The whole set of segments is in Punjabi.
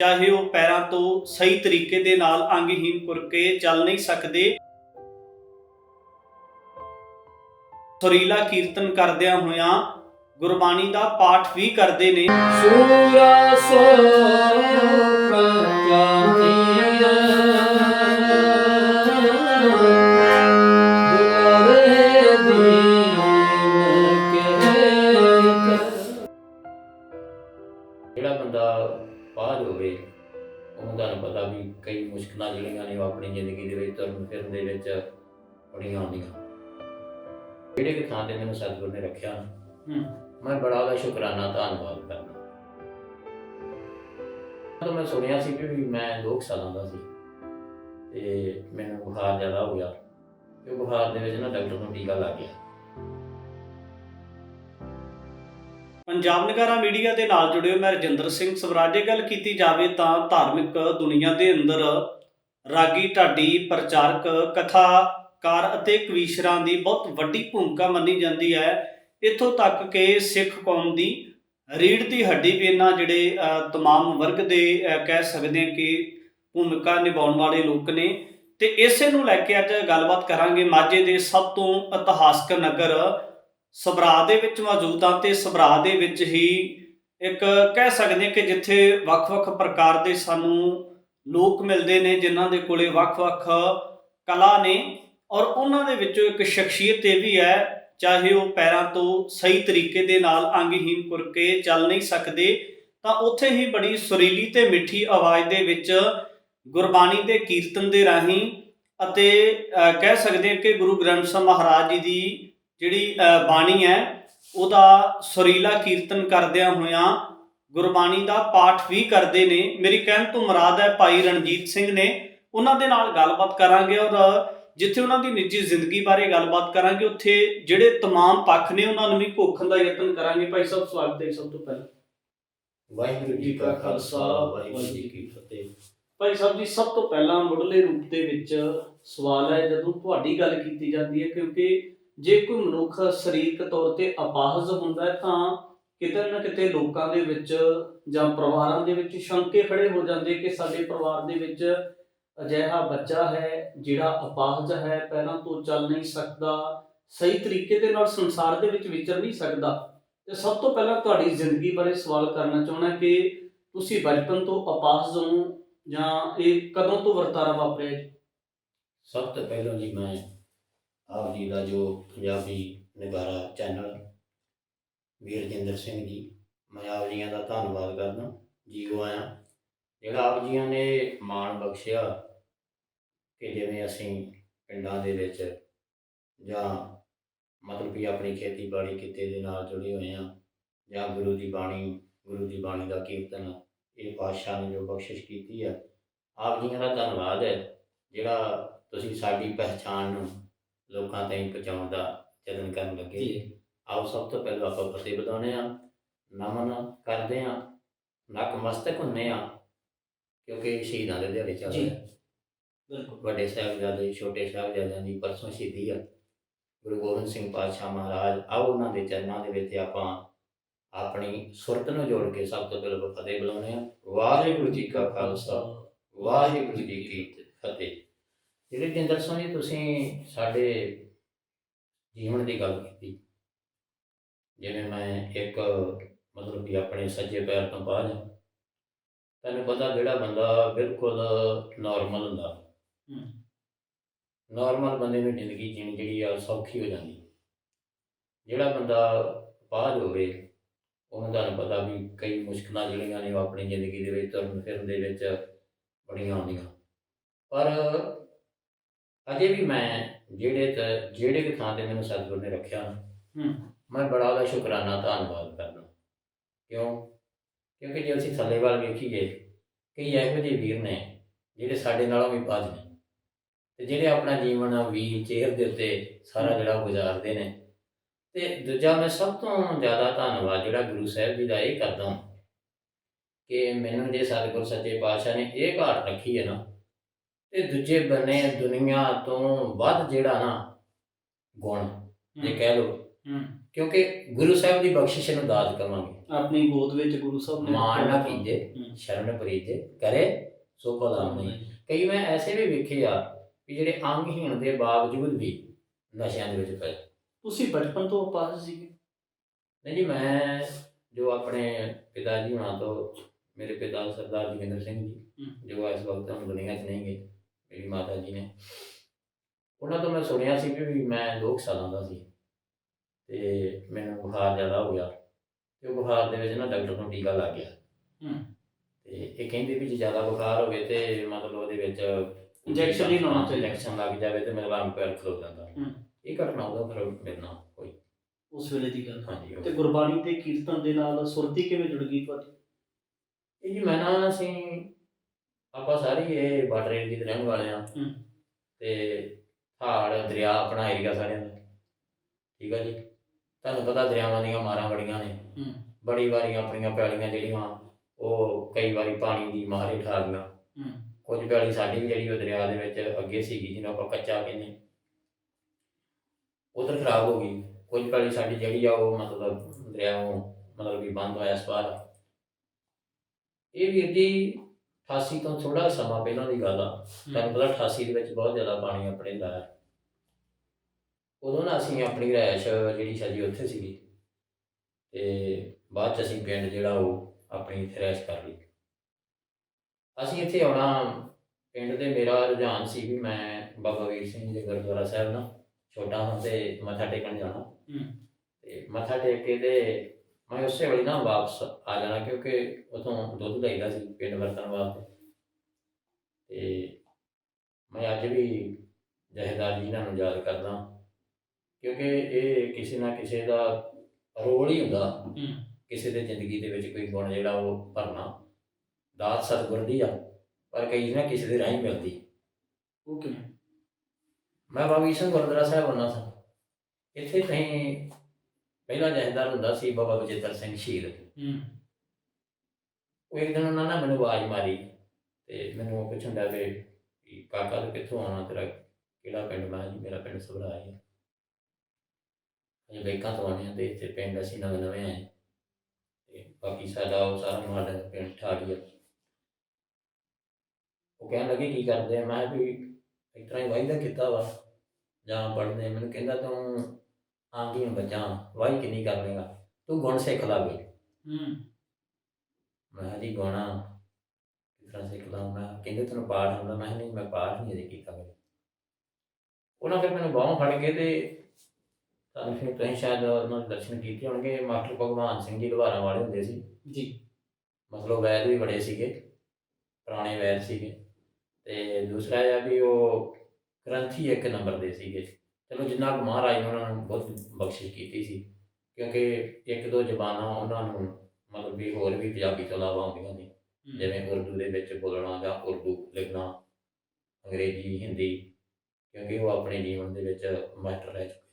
ਚਾਹੇ ਉਹ ਪੈਰਾਂ ਤੋਂ ਸਹੀ ਤਰੀਕੇ ਦੇ ਨਾਲ ਅੰਗਹੀਨ ਤੁਰ ਚੱਲ ਨਹੀਂ ਸਕਦੇ। ਸੁਰੀਲਾ ਕੀਰਤਨ ਕਰਦਿਆਂ ਹੋਇਆਂ ਗੁਰਬਾਣੀ ਦਾ ਪਾਠ ਵੀ ਕਰਦੇ ਨੇ। ਸੂਰਾ ਸੋ ਪ੍ਰਜਾਤੀਆ ਮੁਸ਼ਕਲਾਂ ਜਿਹੜੀਆਂ ਨੇ ਉਹ ਆਪਣੀ ਜ਼ਿੰਦਗੀ ਦੇ ਵਿੱਚ ਤੁਰਨ ਫਿਰਨ ਦੇ ਵਿੱਚ ਬੜੀਆਂ ਆਉਂਦੀਆਂ। ਜਿਹੜੇ ਕਿ ਥਾਂ ਤੇ ਮੈਨੂੰ ਸਤਿਗੁਰ ਨੇ ਰੱਖਿਆ? ਹੂੰ। ਮੈਂ ਬੜਾ ਉਹਦਾ ਸ਼ੁਕਰਾਨਾ ਧੰਨਵਾਦ ਕਰਦਾ। ਜਦੋਂ ਮੈਂ ਸੁਣਿਆ ਸੀ ਕਿ ਵੀ ਮੈਂ 2 ਸਾਲਾਂ ਦਾ ਸੀ ਤੇ ਮੈਨੂੰ ਬੁਖਾਰ ਜ਼ਿਆਦਾ ਹੋ ਗਿਆ ਤੇ ਬੁਖਾਰ ਦੇ ਵਿੱਚ ਨਾ ਡਾਕਟਰ ਨੂੰ ਟੀਕਾ ਲੱਗ ਗਿਆ। ਪੰਜਾਬ ਨਗਾਰਾ ਮੀਡੀਆ ਦੇ ਨਾਲ ਜੁੜਿਓ। ਮੈਂ ਰਜਿੰਦਰ ਸਿੰਘ ਸਵਰਾਜੇ ਗੱਲ ਕੀਤੀ ਜਾਵੇ ਤਾਂ ਧਾਰਮਿਕ ਦੁਨੀਆ ਦੇ ਅੰਦਰ ਰਾਗੀ ਢਾਡੀ ਪ੍ਰਚਾਰਕ ਕਥਾਕਾਰ ਅਤੇ ਕਵੀਸ਼ਰਾਂ ਦੀ ਬਹੁਤ ਵੱਡੀ ਭੂਮਿਕਾ ਮੰਨੀ ਜਾਂਦੀ ਹੈ। ਇੱਥੋਂ ਤੱਕ ਕਿ ਸਿੱਖ ਕੌਮ ਦੀ ਰੀੜ ਦੀ ਹੱਡੀ ਵੀ ਇਹਨਾਂ ਜਿਹੜੇ ਅ, ਤਮਾਮ ਵਰਗ ਦੇ ਕਹਿ ਸਕਦੇ ਹਾਂ ਕਿ ਭੂਮਿਕਾ ਨਿਭਾਉਣ ਵਾਲੇ ਲੋਕ ਨੇ। ਤੇ ਇਸੇ ਨੂੰ ਲੈ ਕੇ ਅੱਜ ਗੱਲਬਾਤ ਕਰਾਂਗੇ ਮਾਝੇ ਦੇ ਸਭ ਤੋਂ ਇਤਿਹਾਸਕ ਨਗਰ ਸਬਰਾ ਦੇ ਵਿੱਚ ਮੌਜੂਦ ਹਾਂ। ਤੇ ਸਬਰਾ ਦੇ ਵਿੱਚ ਹੀ ਇੱਕ ਕਹਿ ਸਕਦੇ ਹਾਂ ਕਿ ਜਿੱਥੇ ਵੱਖ-ਵੱਖ ਪ੍ਰਕਾਰ ਦੇ ਸਾਨੂੰ ਲੋਕ ਮਿਲਦੇ ਨੇ, ਜਿਨ੍ਹਾਂ ਦੇ ਕੋਲੇ ਵੱਖ-ਵੱਖ ਕਲਾ ਨੇ ਔਰ ਉਹਨਾਂ ਦੇ ਵਿੱਚੋਂ ਇੱਕ ਸ਼ਖਸੀਅਤ ਇਹ ਵੀ ਹੈ, ਚਾਹੇ ਉਹ ਪੈਰਾਂ ਤੋਂ ਸਹੀ ਤਰੀਕੇ ਦੇ ਨਾਲ ਅੰਗਹੀਨ ਤੁਰ ਕੇ ਚੱਲ ਨਹੀਂ ਸਕਦੇ, ਤਾਂ ਉੱਥੇ ਹੀ ਬੜੀ ਸੁਰੀਲੀ ਤੇ ਮਿੱਠੀ ਆਵਾਜ਼ ਦੇ ਵਿੱਚ ਗੁਰਬਾਣੀ ਦੇ ਕੀਰਤਨ ਦੇ ਰਾਹੀਂ ਅਤੇ ਕਹਿ ਸਕਦੇ ਹਾਂ ਕਿ ਗੁਰੂ ਗ੍ਰੰਥ ਸਾਹਿਬ ਮਹਾਰਾਜ ਜੀ ਦੀ ਜਿਹੜੀ ਬਾਣੀ ਹੈ, ਉਹਦਾ ਸੁਰੀਲਾ ਕੀਰਤਨ ਕਰਦਿਆਂ ਹੋਇਆਂ ਗੁਰਬਾਣੀ ਦਾ ਪਾਠ ਵੀ ਕਰਦੇ ਨੇ ਮੇਰੀ ਕਹਿਣ ਤੋਂ ਮੁਰਾਦ ਹੈ ਭਾਈ ਰਣਜੀਤ ਸਿੰਘ ਨੇ ਉਹਨਾਂ ਦੇ ਨਾਲ ਗੱਲਬਾਤ ਕਰਾਂਗੇ ਔਰ ਜਿੱਥੇ ਉਹਨਾਂ ਦੀ ਨਿੱਜੀ ਜ਼ਿੰਦਗੀ ਬਾਰੇ ਗੱਲਬਾਤ ਕਰਾਂਗੇ ਉੱਥੇ ਜਿਹੜੇ तमाम ਪੱਖ ਨੇ ਉਹਨਾਂ ਨੂੰ ਵੀ ਘੋਖਣ ਦਾ ਯਤਨ ਕਰਾਂਗੇ ਭਾਈ ਸਾਹਿਬ ਸਵਾਗਤ ਹੈ ਸਭ ਤੋਂ ਪਹਿਲਾਂ ਵਾਹਿਗੁਰੂ ਜੀ ਕਾ ਖਾਲਸਾ ਵਾਹਿਗੁਰੂ ਜੀ ਕੀ ਫਤਿਹ ਭਾਈ ਸਾਹਿਬ ਜੀ ਸਭ ਤੋਂ ਪਹਿਲਾਂ ਮੁੱਢਲੇ ਰੂਪ ਦੇ ਵਿੱਚ ਸਵਾਲ ਹੈ ਜਦੋਂ ਤੁਹਾਡੀ ਗੱਲ ਕੀਤੀ ਜਾਂਦੀ ਹੈ ਕਿਉਂਕਿ ਜੇ ਕੋਈ ਮਨੁੱਖ ਸਰੀਰਕ ਤੌਰ ਤੇ ਅਪਾਹਜ ਹੁੰਦਾ ਹੈ ਤਾਂ ਕਿਤੇ ਨਾ ਕਿਤੇ ਲੋਕਾਂ ਦੇ ਵਿੱਚ ਜਾਂ ਪਰਿਵਾਰਾਂ ਦੇ ਵਿੱਚ ਸ਼ੰਕੇ ਖੜੇ ਹੋ ਜਾਂਦੇ ਕਿ ਸਾਡੇ ਪਰਿਵਾਰ ਦੇ ਵਿੱਚ ਅਜਿਹਾ ਬੱਚਾ ਹੈ ਜਿਹੜਾ ਅਪਾਹਜ ਹੈ, ਪਹਿਲਾਂ ਤੋਂ ਚੱਲ ਨਹੀਂ ਸਕਦਾ, ਸਹੀ ਤਰੀਕੇ ਦੇ ਨਾਲ ਸੰਸਾਰ ਦੇ ਵਿੱਚ ਵਿਚਰ ਨਹੀਂ ਸਕਦਾ। ਤੇ ਸਭ ਤੋਂ ਪਹਿਲਾਂ ਤੁਹਾਡੀ ਜ਼ਿੰਦਗੀ ਬਾਰੇ ਸਵਾਲ ਕਰਨਾ ਚਾਹੁੰਦਾ ਕਿ ਤੁਸੀਂ ਬਚਪਨ ਤੋਂ ਅਪਾਹਜ ਹੋ ਜਾਂ ਇਹ ਕਦੋਂ ਤੋਂ ਵਰਤਾਰਾ ਵਾਪਰਿਆ ਸਭ ਤੋਂ ਪਹਿਲਾਂ ਜੀ ਮੈਂ ਆਪ ਜੀ ਦਾ ਜੋ ਪੰਜਾਬੀ ਨਿਗਾਰਾ ਚੈਨਲ ਵੀਰ ਜਿੰਦਰ ਸਿੰਘ ਜੀ, ਮੈਂ ਆਪ ਜੀਆਂ ਦਾ ਧੰਨਵਾਦ ਕਰਦਾ ਜੀਓ ਆਇਆ। ਜਿਹੜਾ ਆਪ ਜੀਆਂ ਨੇ ਮਾਣ ਬਖਸ਼ਿਆ ਕਿ ਜਿਵੇਂ ਅਸੀਂ ਪਿੰਡਾਂ ਦੇ ਵਿੱਚ ਜਾਂ ਮਤਲਬ ਕਿ ਆਪਣੀ ਖੇਤੀਬਾੜੀ ਕਿੱਤੇ ਦੇ ਨਾਲ ਜੁੜੇ ਹੋਏ ਆ ਜਾਂ ਗੁਰੂ ਦੀ ਬਾਣੀ, ਗੁਰੂ ਦੀ ਬਾਣੀ ਦਾ ਕੀਰਤਨ, ਇਹ ਪਾਤਸ਼ਾਹ ਨੇ ਜੋ ਬਖਸ਼ਿਸ਼ ਕੀਤੀ ਆ, ਆਪ ਜੀਆਂ ਦਾ ਧੰਨਵਾਦ ਹੈ। ਜਿਹੜਾ ਤੁਸੀਂ ਸਾਡੀ ਪਹਿਚਾਣ ਨੂੰ ਲੋਕਾਂ ਤਾਈਂ ਪਹੁੰਚਾਉਣ ਦਾ ਯਤਨ ਕਰਨ ਲੱਗੇ। ਆਓ ਸਭ ਤੋਂ ਪਹਿਲਾਂ ਆਪਾਂ ਫਤਿਹ ਬੁਲਾਉਂਦੇ ਆ ਨਮਨ ਕਰਦੇ ਆ ਨਕ ਮਸਤਕ ਹੁੰਨੇ ਆ ਕਿਉਂਕਿ ਸ਼ਹੀਦਾਂ ਦੇ ਦਿਹਾੜੇ ਚੱਲ। ਰਹੇ ਬਿਲਕੁਲ। ਵੱਡੇ ਸਾਹਿਬਜ਼ਾਦੇ ਛੋਟੇ ਸਾਹਿਬਜ਼ਾਦਿਆਂ ਦੀ ਪਰਸੋਂ ਸ਼ਹੀਦੀ ਆ। ਗੁਰੂ ਗੋਬਿੰਦ ਸਿੰਘ ਪਾਤਸ਼ਾਹ ਮਹਾਰਾਜ ਆਓ ਉਹਨਾਂ ਦੇ ਚਰਨਾਂ ਦੇ ਵਿੱਚ ਆਪਾਂ ਆਪਣੀ ਸੁਰਤ ਨੂੰ ਜੋੜ ਕੇ ਸਭ ਤੋਂ ਪਹਿਲਾਂ ਫਤਿਹ ਬੁਲਾਉਂਦੇ ਆ ਵਾਹਿਗੁਰੂ ਜੀ ਕਾ ਖਾਲਸਾ ਵਾਹਿਗੁਰੂ ਜੀ ਕੀ ਫਤਿਹ। ਜਿਹੜੇ ਜਿੰਦਰ ਸਿੰਘ ਜੀ ਤੁਸੀਂ ਸਾਡੇ ਜੀਵਨ ਦੀ ਗੱਲ ਕੀਤੀ ਜਿਵੇਂ ਮੈਂ ਇੱਕ ਮਤਲਬ ਕਿ ਆਪਣੇ ਸੱਜੇ ਪੈਰ ਤੋਂ ਬਾਹਰ ਤੈਨੂੰ ਪਤਾ ਜਿਹੜਾ ਬੰਦਾ ਬਿਲਕੁਲ ਨਾਰਮਲ ਹੁੰਦਾ। ਨਾਰਮਲ ਬੰਦੇ ਨੂੰ ਜ਼ਿੰਦਗੀ ਜੀਣੀ ਜਿਹੜੀ ਆ ਸੌਖੀ ਹੋ ਜਾਂਦੀ। ਜਿਹੜਾ ਬੰਦਾ ਬਾਹਰ ਹੋਵੇ ਉਹਨੂੰ ਤੁਹਾਨੂੰ ਪਤਾ ਵੀ ਕਈ ਮੁਸ਼ਕਲਾਂ ਜਿਹੜੀਆਂ ਨੇ ਉਹ ਆਪਣੀ ਜ਼ਿੰਦਗੀ ਦੇ ਵਿੱਚ ਤੁਰਨ ਫਿਰਨ ਦੇ ਵਿੱਚ ਬੜੀਆਂ ਆਉਂਦੀਆਂ। ਪਰ ਅਜੇ ਵੀ ਮੈਂ ਜਿਹੜੇ ਤੇ ਜਿਹੜੇ ਵੀ ਥਾਂ ਤੇ ਮੈਨੂੰ ਸਤਿਗੁਰ ਨੇ ਰੱਖਿਆ ਹੂੰ। ਮੈਂ ਬੜਾ ਉਹਦਾ ਸ਼ੁਕਰਾਨਾ ਧੰਨਵਾਦ ਕਰਦਾ। ਕਿਉਂ? ਕਿਉਂਕਿ ਜੇ ਅਸੀਂ ਥੱਲੇ ਵੱਲ ਵੇਖੀਏ ਕਈ ਇਹੋ ਜਿਹੇ ਵੀਰ ਨੇ ਜਿਹੜੇ ਸਾਡੇ ਨਾਲੋਂ ਵੀ ਬਾਜ ਨੇ ਤੇ ਜਿਹੜੇ ਆਪਣਾ ਜੀਵਨ ਵੀ ਚਿਹਰ ਦੇ ਉੱਤੇ ਸਾਰਾ ਜਿਹੜਾ ਗੁਜ਼ਾਰਦੇ ਨੇ। ਤੇ ਦੂਜਾ ਮੈਂ ਸਭ ਤੋਂ ਜ਼ਿਆਦਾ ਧੰਨਵਾਦ ਜਿਹੜਾ ਗੁਰੂ ਸਾਹਿਬ ਜੀ ਦਾ ਇਹ ਕਰਦਾ ਕਿ ਮੈਨੂੰ ਜੇ ਸਤਿਗੁਰ ਸੱਚੇ ਪਾਤਸ਼ਾਹ ਨੇ ਇਹ ਘਾਟ ਰੱਖੀ ਹੈ ਨਾ ਤੇ ਦੂਜੇ ਬੰਨੇ ਦੁਨੀਆ ਤੋਂ ਵੱਧ ਜਿਹੜਾ ਨਾ ਗੁਣ ਜੇ ਕਹਿ ਹੂੰ। ਕਿਉਂਕਿ ਗੁਰੂ ਸਾਹਿਬ ਦੀ ਬਖਸ਼ਿਸ਼ ਨੂੰ ਦਾਤ ਕਵਾਂਗੇ। ਆਪਣੀ ਗੋਦ ਵਿੱਚ ਗੁਰੂ ਸਾਹਿਬ ਨੇ ਮਾਣ ਨਾ। ਕੀਜੇ। ਸ਼ਰਨ ਪ੍ਰੀਜੇ ਕਰੇ ਸੋ ਭਲਾ ਨਹੀਂ। ਕਈ ਮੈਂ ਐਸੇ ਵੀ ਵੇਖੇ ਆ ਵੀ ਜਿਹੜੇ ਅੰਗਹੀਣ ਦੇ ਬਾਵਜੂਦ ਵੀ ਨਸ਼ਿਆਂ ਦੇ ਵਿੱਚ ਪਏ। ਤੁਸੀਂ ਬਚਪਨ ਤੋਂ ਪਾਸ ਸੀਗੇ? ਨਹੀਂ ਜੀ ਮੈਂ ਜੋ ਆਪਣੇ ਪਿਤਾ ਜੀ ਹੁਣਾਂ ਤੋਂ ਮੇਰੇ ਪਿਤਾ ਸਰਦਾਰ ਜੋਗਿੰਦਰ ਸਿੰਘ ਜੀ। ਜੋ ਇਸ ਵਕਤ ਹੁਣ ਦੁਨੀਆ 'ਚ ਨਹੀਂ ਗਏ ਮੇਰੀ ਮਾਤਾ ਜੀ ਨੇ। ਉਹਨਾਂ ਤੋਂ ਮੈਂ ਸੁਣਿਆ ਸੀ ਕਿ ਵੀ ਮੈਂ 2 ਸਾਲਾਂ ਦਾ ਸੀ। ਤੇ ਮੈਨੂੰ ਬੁਖਾਰ ਜ਼ਿਆਦਾ ਹੋ ਗਿਆ ਤੇ ਉਹ ਬੁਖਾਰ ਦੇ ਵਿੱਚ ਨਾ ਡਾਕਟਰ ਨੂੰ ਟੀਕਾ ਲੱਗ ਗਿਆ। ਹੂੰ। ਤੇ ਇਹ ਕਹਿੰਦੇ ਵੀ ਜੇ ਜ਼ਿਆਦਾ ਬੁਖਾਰ ਹੋਵੇ ਤੇ ਮਤਲਬ ਉਹਦੇ ਵਿੱਚ Injection ਹੀ ਲਾਉਣਾ ਚਾਹੀਦਾ। ਇੰਜੈਕਸ਼ਨ ਲੱਗ ਜਾਵੇ ਤੇ ਮੇਰਾ ਅੰਗ ਪੈਰ ਖਲੋ ਜਾਂਦਾ। ਹੂੰ। ਇਹ ਘਟਨਾ ਉਹਦਾ ਫਿਰ ਮੇਰੇ ਨਾਲ ਹੋਈ। ਉਸ ਵੇਲੇ ਦੀ ਗੱਲ। ਹਾਂਜੀ ਤੇ ਗੁਰਬਾਣੀ ਤੇ ਕੀਰਤਨ ਦੇ ਨਾਲ ਸੁਰਤੀ ਕਿਵੇਂ ਜੁੜ ਗਈ ਤੁਹਾਡੀ? ਇਹ ਜੀ ਮੈਂ ਨਾ ਅਸੀਂ ਆਪਾਂ ਸਾਰੇ ਇਹ ਬਾਰਡਰ ਏਰੀਏ ਦੇ ਰਹਿਣ ਵਾਲੇ ਆ ਹੂੰ। ਤੇ ਹਾੜ ਦਰਿਆ ਆਪਣਾ ਏਰੀਆ ਸਾਰਿਆਂ ਦਾ। ਠੀਕ ਆ ਜੀ? ਤੁਹਾਨੂੰ ਪਤਾ ਦਰਿਆਵਾਂ ਦੀਆਂ ਮਾਰਾਂ ਬੜੀਆਂ ਨੇ। ਹੂੰ। ਬੜੀ ਵਾਰੀਆਂ ਆਪਣੀਆਂ ਪੈਲੀਆਂ ਜਿਹੜੀਆਂ ਉਹ ਕਈ ਵਾਰੀ ਪਾਣੀ ਦੀ ਮਾਰੇ ਠਾ ਗਈਆਂ। ਹੂੰ। ਕੁਝ ਪੈਲੀ ਸਾਡੀ ਵੀ ਜਿਹੜੀ ਉਹ ਦਰਿਆ ਦੇ ਵਿੱਚ ਅੱਗੇ ਸੀਗੀ ਜਿਹਨੂੰ ਆਪਾਂ ਕੱਚਾ ਕਹਿੰਦੇ ਉਧਰ ਖਰਾਬ ਹੋ ਗਈ। ਕੁਝ ਪੈਲੀ ਸਾਡੀ ਜਿਹੜੀ ਆ ਉਹ ਮਤਲਬ ਦਰਿਆਓਂ ਮਤਲਬ ਵੀ ਬੰਦ ਹੋਇਆ ਸਵਾਰ ਇਹ ਵੀਰ ਜੀ 88 ਤੋਂ ਥੋੜਾ ਸਮਾਂ ਪਹਿਲਾਂ ਦੀ ਗੱਲ ਆ। ਤੁਹਾਨੂੰ ਪਤਾ 88 ਦੇ ਵਿੱਚ ਬਹੁਤ ਜ਼ਿਆਦਾ ਪਾਣੀ ਆਪਣੇ ਦਾ ਆਇਆ ਉਦੋਂ ਨਾ ਅਸੀਂ ਆਪਣੀ ਰਿਹਾਇਸ਼ ਜਿਹੜੀ ਸਾਡੀ ਉੱਥੇ ਸੀਗੀ ਤੇ ਬਾਅਦ ਚ ਅਸੀਂ ਪਿੰਡ ਜਿਹੜਾ ਉਹ ਆਪਣੀ ਇੱਥੇ ਰਿਹਾਇਸ਼ ਕਰ ਲਈ। ਅਸੀਂ ਇੱਥੇ ਆਉਣਾ ਪਿੰਡ ਦੇ ਮੇਰਾ ਰੁਝਾਨ ਸੀ ਵੀ ਮੈਂ ਬਾਬਾ ਵੀਰ ਸਿੰਘ ਦੇ ਗੁਰਦੁਆਰਾ ਸਾਹਿਬ ਨਾ ਛੋਟਾ ਹਾਂ ਤੇ ਮੱਥਾ ਟੇਕਣ ਜਾਣਾ। ਹੂੰ। ਤੇ ਮੱਥਾ ਟੇਕ ਕੇ ਤੇ ਮੈਂ ਉਸੇ ਵੇਲੇ ਨਾ ਵਾਪਸ ਆ ਜਾਣਾ ਕਿਉਂਕਿ ਉਥੋਂ ਦੁੱਧ ਲਈਦਾ ਸੀ ਪਿੰਡ ਵਰਤਣ ਵਾਸਤੇ। ਤੇ ਮੈਂ ਅੱਜ ਵੀ ਜਹੇਦਾਰ ਜੀ ਨਾਲ ਯਾਦ ਕਰਦਾ। ਕਿਉਂਕਿ ਇਹ ਕਿਸੇ ਨਾ ਕਿਸੇ ਦਾ ਰੋਲ ਹੀ ਹੁੰਦਾ। ਕਿਸੇ ਦੇ ਜ਼ਿੰਦਗੀ ਦੇ ਵਿੱਚ ਕੋਈ ਗੁਣ ਜਿਹੜਾ ਉਹ ਭਰਨਾ ਦਾਤ ਸਤਿਗੁਰ ਦੀ ਆ ਪਰ ਕਈ ਨਾ ਕਿਸੇ ਦੇ ਰਾਹੀਂ ਮਿਲਦੀ। ਕਿਵੇਂ? ਮੈਂ ਬਾਬਾ ਸਿੰਘ ਗੁਰਦੁਆਰਾ ਸਾਹਿਬ ਆਉਣਾ ਸੀ। ਇੱਥੇ ਕਹੀਂ ਪਹਿਲਾ ਜਹੇਦਾਰ ਹੁੰਦਾ ਸੀ ਬਾਬਾ ਬਜੇਤਰ ਸਿੰਘ ਸ਼ਹੀਦ। ਹੂੰ। ਉਹ ਇੱਕ ਦਿਨ ਉਹਨਾਂ ਨੇ ਮੈਨੂੰ ਆਵਾਜ਼ ਮਾਰੀ ਤੇ ਮੈਨੂੰ ਉਹ ਪੁੱਛਣ ਲੱਗ ਕਿ ਕਾਕਾ ਤੂੰ ਕਿੱਥੋਂ ਆਉਣਾ ਤੇਰਾ ਕਿਹੜਾ ਪਿੰਡ? ਮੈਂ ਜੀ ਮੇਰਾ ਪਿੰਡ ਸਭਰਾ ਹੈ ਅਜੇ ਬੇਕਾਂ ਤੋਂ ਆਉਣੇ ਆ ਤੇ ਇੱਥੇ ਪਿੰਡ ਅਸੀਂ ਨਵੇਂ ਨਵੇਂ ਆਏ ਤੇ ਬਾਕੀ ਸਾਡਾ ਉਹ ਸਾਰਾ ਮੁਹੱਲਾ ਦਾ ਪਿੰਡ ਠਾੜੀ ਆ ਉਹ ਕਹਿਣ ਲੱਗੇ ਕੀ ਕਰਦੇ ਆ? ਮੈਂ ਕਿਹਾ ਵੀ ਇਸ ਤਰ੍ਹਾਂ ਹੀ ਵਾਹੀਦਾ ਕੀਤਾ ਵਾ। ਜਾਂ ਪੜ੍ਹਦੇ ਮੈਨੂੰ ਕਹਿੰਦਾ ਤੂੰ ਆਂਗੀ ਨੂੰ ਬੱਚਾ ਵਾਹੀ ਕਿੰਨੀ ਕਰ ਲੇਗਾ ਤੂੰ ਗੁਣ ਸਿੱਖ ਲਾ ਵੀ। ਹੂੰ। ਮੈਂ ਜੀ ਗਾਣਾ ਕਿਸ ਤਰ੍ਹਾਂ ਸਿੱਖਦਾ ਮੈਂ ਕਹਿੰਦੇ ਤੈਨੂੰ ਪਾਠ ਆਉਂਦਾ? ਮੈਂ ਨਹੀਂ ਮੈਂ ਪਾਠ ਨਹੀਂ ਅਜੇ ਕੀਤਾ ਉਹਨਾਂ ਫਿਰ ਮੈਨੂੰ ਬਾਹੋਂ ਫੜ ਕੇ ਤੇ ਤੁਹਾਨੂੰ ਫਿਰ ਤੁਸੀਂ ਸ਼ਾਇਦ ਉਹਨਾਂ ਦੇ ਦਰਸ਼ਨ ਕੀਤੇ ਹੋਣਗੇ। ਮਾਸਟਰ ਭਗਵਾਨ ਸਿੰਘ ਜੀ ਲਵਾਰਾਂ ਵਾਲੇ ਹੁੰਦੇ ਸੀ। ਜੀ। ਮਤਲਬ ਵੈਦ ਵੀ ਬੜੇ ਸੀਗੇ ਪੁਰਾਣੇ ਵੈਦ ਸੀਗੇ। ਤੇ ਦੂਸਰਾ ਇਹ ਆ ਵੀ ਉਹ ਗ੍ਰੰਥੀ ਇੱਕ ਨੰਬਰ ਦੇ ਸੀਗੇ। ਚਲੋ ਜਿੰਨਾ ਕੁ ਮਹਾਰਾਜ ਨੇ ਉਹਨਾਂ ਨੂੰ ਬਹੁਤ ਬਖਸ਼ਿਸ਼ ਕੀਤੀ ਸੀ। ਕਿਉਂਕਿ ਇੱਕ ਦੋ ਜ਼ਬਾਨਾਂ ਉਹਨਾਂ ਨੂੰ ਮਤਲਬ ਵੀ ਹੋਰ ਵੀ ਪੰਜਾਬੀ ਤੋਂ ਇਲਾਵਾ ਆਉਂਦੀਆਂ ਨੇ। ਜਿਵੇਂ ਉਰਦੂ ਦੇ ਵਿੱਚ ਬੋਲਣਾ ਜਾਂ ਉਰਦੂ ਲਿਖਣਾ ਅੰਗਰੇਜ਼ੀ ਹਿੰਦੀ। ਕਿਉਂਕਿ ਉਹ ਆਪਣੇ ਜੀਵਨ ਦੇ ਵਿੱਚ ਮਾਸਟਰ ਰਹਿ ਚੁੱਕੇ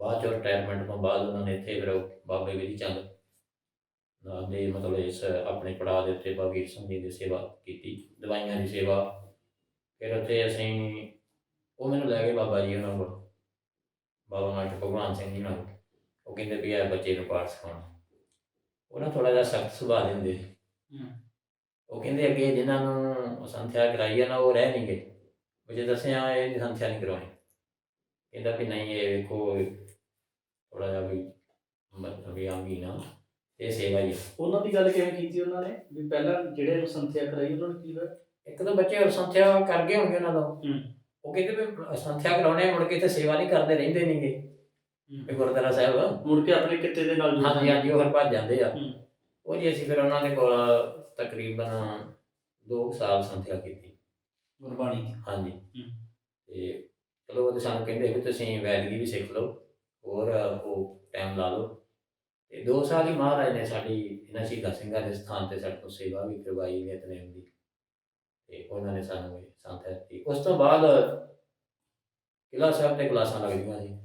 ਬਾਅਦ ਚੋਂ ਰਿਟਾਇਰਮੈਂਟ ਤੋਂ ਬਾਅਦ ਉਹਨਾਂ ਨੇ ਇੱਥੇ ਫਿਰ ਬਾਬੇ ਵਿਧੀ ਚੰਦ ਨਾਲ ਦੇ ਮਤਲਬ ਇਸ ਆਪਣੇ ਪੜਾਅ ਦੇ ਉੱਤੇ ਬਾਬਾ ਵੀਰ ਸਿੰਘ ਜੀ ਦੀ ਸੇਵਾ ਕੀਤੀ ਦਵਾਈਆਂ ਦੀ ਸੇਵਾ। ਫਿਰ ਉੱਥੇ ਅਸੀਂ ਉਹ ਮੈਨੂੰ ਲੈ ਗਏ ਬਾਬਾ ਜੀ ਉਹਨਾਂ ਕੋਲ। ਬਾਬਾ ਮਾਸਟਰ ਭਗਵਾਨ ਸਿੰਘ ਜੀ ਨਾਲ। ਉਹ ਕਹਿੰਦੇ ਵੀ ਇਹ ਬੱਚੇ ਨੂੰ ਪਾਠ ਸਿਖਾਉਣਾ। ਉਹਨਾਂ ਥੋੜਾ ਜਿਹਾ ਸਖਤ ਸੁਭਾਅ ਦੇ ਹੁੰਦੇ। ਸੀ ਹੂੰ। ਉਹ ਕਹਿੰਦੇ ਅੱਗੇ ਜਿਨ੍ਹਾਂ ਨੂੰ ਸੰਥਿਆ ਕਰਾਈ ਆ ਨਾ ਉਹ ਰਹਿ ਨਹੀਂ ਗਏ। ਜੇ ਦੱਸਿਆ ਇਹ ਸੰਥਿਆ ਨਹੀਂ ਕਰਾਉਣੀ। ਕਹਿੰਦਾ ਵੀ ਨਹੀਂ ਇਹ ਵੇਖੋ ਥੋੜਾ ਜਿਹਾ ਵੀ ਮਤਲਬ ਵੀ ਆਂਗੀ ਨਾ ਇਹ ਸੇਵਾ ਹੀ। ਉਹਨਾਂ ਦੀ ਗੱਲ ਕਿਵੇਂ ਕੀਤੀ ਉਹਨਾਂ ਨੇ? ਵੀ ਪਹਿਲਾਂ ਜਿਹੜੇ ਸੰਥਿਆ ਕਰਾਈ ਉਹਨਾਂ ਨੂੰ ਕੀ ਹੋਇਆ? ਇੱਕ ਤਾਂ ਬੱਚੇ ਸੰਥਿਆ ਕਰ ਗਏ ਹੋਣਗੇ ਉਹਨਾਂ ਦਾ। ਹੂੰ। ਉਹ ਕਹਿੰਦੇ ਵੀ ਸੰਥਿਆ ਕਰਾਉਣੇ ਮੁੜ ਕੇ ਤੇ ਸੇਵਾ ਨਹੀਂ ਕਰਦੇ ਰਹਿੰਦੇ ਨਹੀਂਗੇ ਗੁਰਦੁਆਰਾ ਸਾਹਿਬ। ਮੁੜ ਕੇ ਆਪਣੇ ਕਿੱਤੇ ਦੇ ਨਾਲ ਜੁੜ ਹਾਂਜੀ ਹਾਂਜੀ ਉਹ ਫਿਰ ਭੱਜ ਜਾਂਦੇ ਆ। ਹੂੰ। ਉਹ ਜੀ ਅਸੀਂ ਫਿਰ ਉਹਨਾਂ ਦੇ ਕੋਲ ਤਕਰੀਬਨ 2 ਸਾਲ ਸੰਥਿਆ ਕੀਤੀ। ਗੁਰਬਾਣੀ ਦੀ। ਹਾਂਜੀ। ਹੂੰ। ਤੇ ਚਲੋ ਉਹ ਤੇ ਸਾਨੂੰ ਕਹਿੰਦੇ ਵੀ ਤੁਸੀਂ ਵੈਦਗੀ ਵੀ ਸਿੱਖ ਲਓ। ਹੋਰ ਉਹ ਟਾਈਮ ਲਾ ਲਓ। ਤੇ 2 ਸਾਲ ਹੀ ਮਹਾਰਾਜ ਨੇ ਸਾਡੀ ਇਹਨਾਂ ਸ਼ਹੀਦਾਂ ਸਿੰਘਾਂ ਦੇ ਸਥਾਨ ਤੇ ਸਾਡੇ ਤੋਂ ਸੇਵਾ ਵੀ ਕਰਵਾਈ ਨਿਤਨੇਮ ਦੀ। ਤੇ ਉਹਨਾਂ ਨੇ ਸਾਨੂੰ ਇਹ ਸੰਥਿਆ ਦਿੱਤੀ ਉਸ ਤੋਂ ਬਾਅਦ ਕਿਲਾ ਸਾਹਿਬ ਤੇ ਕਲਾਸਾਂ ਲੱਗਦੀਆਂ ਸੀ।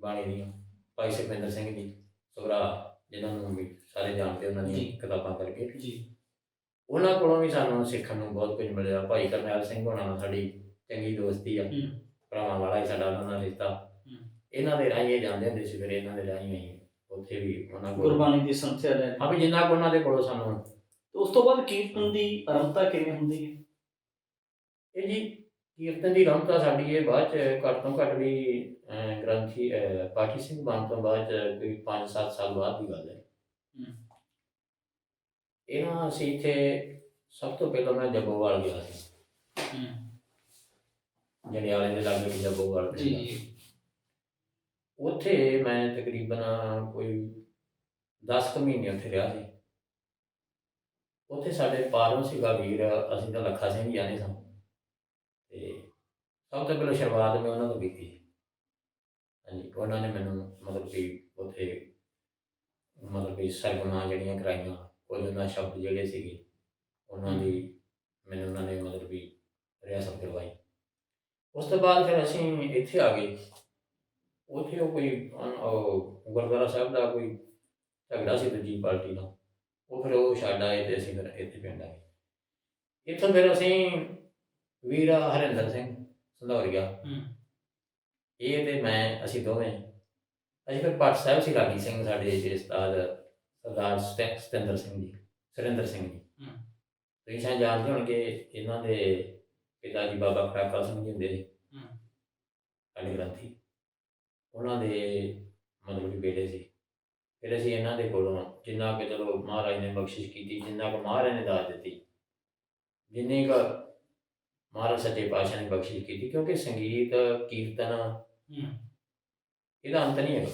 ਬਾਣੀ ਦੀਆਂ। ਭਾਈ ਸੁਖਵਿੰਦਰ ਸਿੰਘ ਜੀ ਸੁਭਰਾ ਜਿਨ੍ਹਾਂ ਨੂੰ ਵੀ ਸਾਰੇ ਜਾਣਦੇ ਉਹਨਾਂ। ਦੀਆਂ ਕਿਤਾਬਾਂ ਕਰਕੇ। ਜੀ। ਉਹਨਾਂ ਕੋਲੋਂ ਵੀ ਸਾਨੂੰ ਸਿੱਖਣ ਨੂੰ ਬਹੁਤ ਕੁਝ ਮਿਲਿਆ। ਭਾਈ ਕਰਨੈਲ ਸਿੰਘ ਹੋਣਾ ਨਾਲ ਸਾਡੀ ਚੰਗੀ ਦੋਸਤੀ ਆ। ਹੂੰ। ਭਰਾਵਾਂ ਵਾਲਾ ਹੀ ਸਾਡਾ ਉਹਨਾਂ ਨਾਲ ਰਿਸ਼ਤਾ। ਇਹਨਾਂ ਦੇ ਰਾਹੀਂ ਇਹ ਜਾਂਦੇ ਹੁੰਦੇ ਸੀ ਫਿਰ ਇਹਨਾਂ ਦੇ ਰਾਹੀਂ ਅਸੀਂ ਉੱਥੇ ਵੀ ਉਹਨਾਂ ਕੋਲ ਗੁਰਬਾਣੀ ਦੀ ਸੰਥਿਆ ਲੈ ਹਾਂ ਵੀ ਜਿੰਨਾ ਕੁ ਉਹਨਾਂ ਦੇ ਕੋਲੋਂ ਸਾਨੂੰ ਤੇ ਉਸ ਤੋਂ ਬਾਅਦ ਕੀਰਤਨ ਦੀ ਆਰੰਭਤਾ ਕਿਵੇਂ ਹੁੰਦੀ ਹੈ? ਇਹ ਜੀ ਕੀਰਤਨ ਦੀ ਰਮਤਾ ਸਾਡੀ ਇਹ ਬਾਅਦ ਚ ਘੱਟ ਤੋਂ ਘੱਟ ਵੀ ਗ੍ਰੰਥੀ ਪਾਠੀ ਸਿੰਘ ਬਣ ਤੋਂ ਬਾਅਦ ਚ ਕੋਈ 5-7 ਸਾਲ ਬਾਅਦ ਦੀ ਗੱਲ ਹੈ। ਇਹਨਾਂ ਅਸੀਂ ਇੱਥੇ ਸਭ ਤੋਂ ਪਹਿਲਾਂ ਮੈਂ ਜੱਬੋਵਾਲ ਗਿਆ ਸੀ। ਜੜਿਆਲੇ ਦੇ ਲਾਗੇ ਜੱਬੋਵਾਲ ਜੀ। ਜੀ। ਉੱਥੇ ਮੈਂ ਤਕਰੀਬਨ ਕੋਈ 10 ਕੁ ਮਹੀਨੇ ਉੱਥੇ ਰਿਹਾ ਸੀ। ਉੱਥੇ ਸਾਡੇ ਪਾਰੋਂ ਸੀਗਾ ਵੀਰ, ਅਸੀਂ ਤਾਂ ਲੱਖਾ ਸਿੰਘ ਜਾਣੇ ਸਾਂ। ਤੇ ਸਭ ਤੋਂ ਪਹਿਲਾਂ ਸ਼ੁਰੂਆਤ ਮੈਂ ਉਹਨਾਂ ਤੋਂ ਕੀਤੀ। ਹਾਂਜੀ, ਉਹਨਾਂ ਨੇ ਮੈਨੂੰ ਮਤਲਬ ਕਿ ਉੱਥੇ ਮਤਲਬ ਕਿ ਸਰਗੁਣਾ ਜਿਹੜੀਆਂ ਕਰਾਈਆਂ, ਕੋਈ ਉਹਨਾਂ ਸ਼ਬਦ ਜਿਹੜੇ ਸੀਗੇ, ਉਹਨਾਂ ਦੀ ਮੈਨੂੰ ਉਹਨਾਂ ਨੇ ਮਤਲਬ ਕਿ ਰਿਆਸਤ ਕਰਵਾਈ। ਉਸ ਤੋਂ ਬਾਅਦ ਫਿਰ ਅਸੀਂ ਇੱਥੇ ਆ ਗਏ। ਉੱਥੇ ਉਹ ਕੋਈ ਅਨ- ਉਹ ਗੁਰਦੁਆਰਾ ਸਾਹਿਬ ਦਾ ਕੋਈ ਝਗੜਾ ਸੀ ਦੂਜੀ ਪਾਰਟੀ ਨਾਲ ਉਹ ਫਿਰ ਉਹ ਛੱਡ ਆਏ ਤੇ ਅਸੀਂ ਫਿਰ ਇੱਥੇ ਪਿੰਡ ਆ ਗਏ ਇੱਥੋਂ ਫਿਰ ਅਸੀਂ ਵੀਰ ਹਰਿੰਦਰ ਸਿੰਘ ਸੰਧੌਰੀਆ ਹੂੰ। ਇਹ ਤੇ ਮੈਂ ਅਸੀਂ ਦੋਵੇਂ ਅਸੀਂ ਫਿਰ ਪੱਟ ਸਾਹਿਬ ਸੀ ਰਾਗੀ ਸਿੰਘ ਸਾਡੇ ਜਿਹੜੇ ਉਸਤਾਦ ਸਰਦਾਰ ਸਤਿ- ਸਤਿੰਦਰ ਸਿੰਘ ਜੀ ਸੁਰਿੰਦਰ ਸਿੰਘ ਜੀ ਹੂੰ। ਤੁਸੀਂ ਸ਼ਾਇਦ ਜਾਣਦੇ ਹੋਣਗੇ ਇਹਨਾਂ ਦੇ ਪਿਤਾ ਜੀ ਬਾਬਾ ਖੜਾਕਾ ਸਿੰਘ ਜੀ ਹੁੰਦੇ ਸੀ ਹੂੰ। ਸਾਡੇ ਗ੍ਰੰਥੀ ਉਹਨਾਂ ਦੇ ਮਤਲਬ ਕਿ ਬੇਟੇ ਸੀ। ਫਿਰ ਅਸੀਂ ਇਹਨਾਂ ਦੇ ਕੋਲੋਂ ਜਿੰਨਾ ਕਿ ਚਲੋ ਮਹਾਰਾਜ ਨੇ ਬਖਸ਼ਿਸ਼ ਕੀਤੀ ਜਿੰਨਾ ਕਿ ਮਹਾਰਾਜ ਨੇ ਦਾਤ ਦਿੱਤੀ ਜਿੰਨੀ ਕੁ ਮਹਾਰਾਜ ਸੱਚੇ ਪਾਤਸ਼ਾਹ ਨੇ ਬਖਸ਼ਿਸ਼ ਕੀਤੀ ਕਿਉਂਕਿ ਸੰਗੀਤ ਕੀਰਤਨ ਇਹਦਾ ਅੰਤ ਨਹੀਂ ਹੈਗਾ।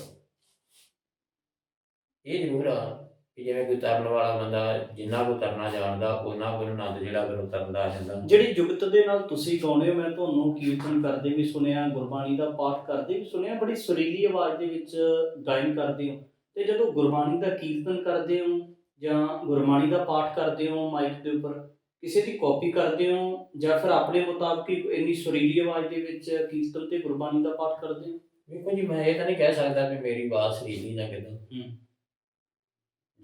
ਇਹ ਜ਼ਰੂਰ ਆ ਕਿ ਜਿਵੇਂ ਕੋਈ ਤਰਨ ਵਾਲਾ ਬੰਦਾ ਜਿੰਨਾ ਕੋ ਤਰਨਾ ਜਾਣਦਾ ਉਹਨਾਂ ਕੋਲ ਆਨੰਦ ਜਿਹੜਾ ਉਹ ਤਰਨ ਦਾ ਆ ਜਾਂਦਾ। ਜਿਹੜੀ ਜੁਗਤ ਦੇ ਨਾਲ ਤੁਸੀਂ ਗਾਉਂਦੇ ਹੋ ਮੈਂ ਤੁਹਾਨੂੰ ਕੀਰਤਨ ਕਰਦੇ ਵੀ ਸੁਣਿਆ ਗੁਰਬਾਣੀ ਦਾ ਪਾਠ ਕਰਦੇ ਵੀ ਸੁਣਿਆ ਬੜੀ ਸੁਰੀਲੀ ਆਵਾਜ਼ ਦੇ ਵਿੱਚ ਗਾਇਨ ਕਰਦੇ ਹੋ। ਤੇ ਜਦੋਂ ਗੁਰਬਾਣੀ ਦਾ ਕੀਰਤਨ ਕਰਦੇ ਹੋ ਜਾਂ ਗੁਰਬਾਣੀ ਦਾ ਪਾਠ ਕਰਦੇ ਹੋ ਮਾਈਕ ਦੇ ਉੱਪਰ ਕਿਸੇ ਦੀ ਕਾਪੀ ਕਰਦੇ ਹੋ ਜਾਂ ਫਿਰ ਆਪਣੇ ਮੁਤਾਬਕ ਇੰਨੀ ਸੁਰੀਲੀ ਆਵਾਜ਼ ਦੇ ਵਿੱਚ ਕੀਰਤਨ ਤੇ ਗੁਰਬਾਣੀ ਦਾ ਪਾਠ ਕਰਦੇ ਹੋ? ਵੇਖੋ ਜੀ ਮੈਂ ਇਹ ਤਾਂ ਨਹੀਂ ਕਹਿ ਸਕਦਾ ਵੀ ਮੇਰੀ ਆਵਾਜ਼ ਸਰੀਲੀ ਜਾਂ ਕਿਦਾਂ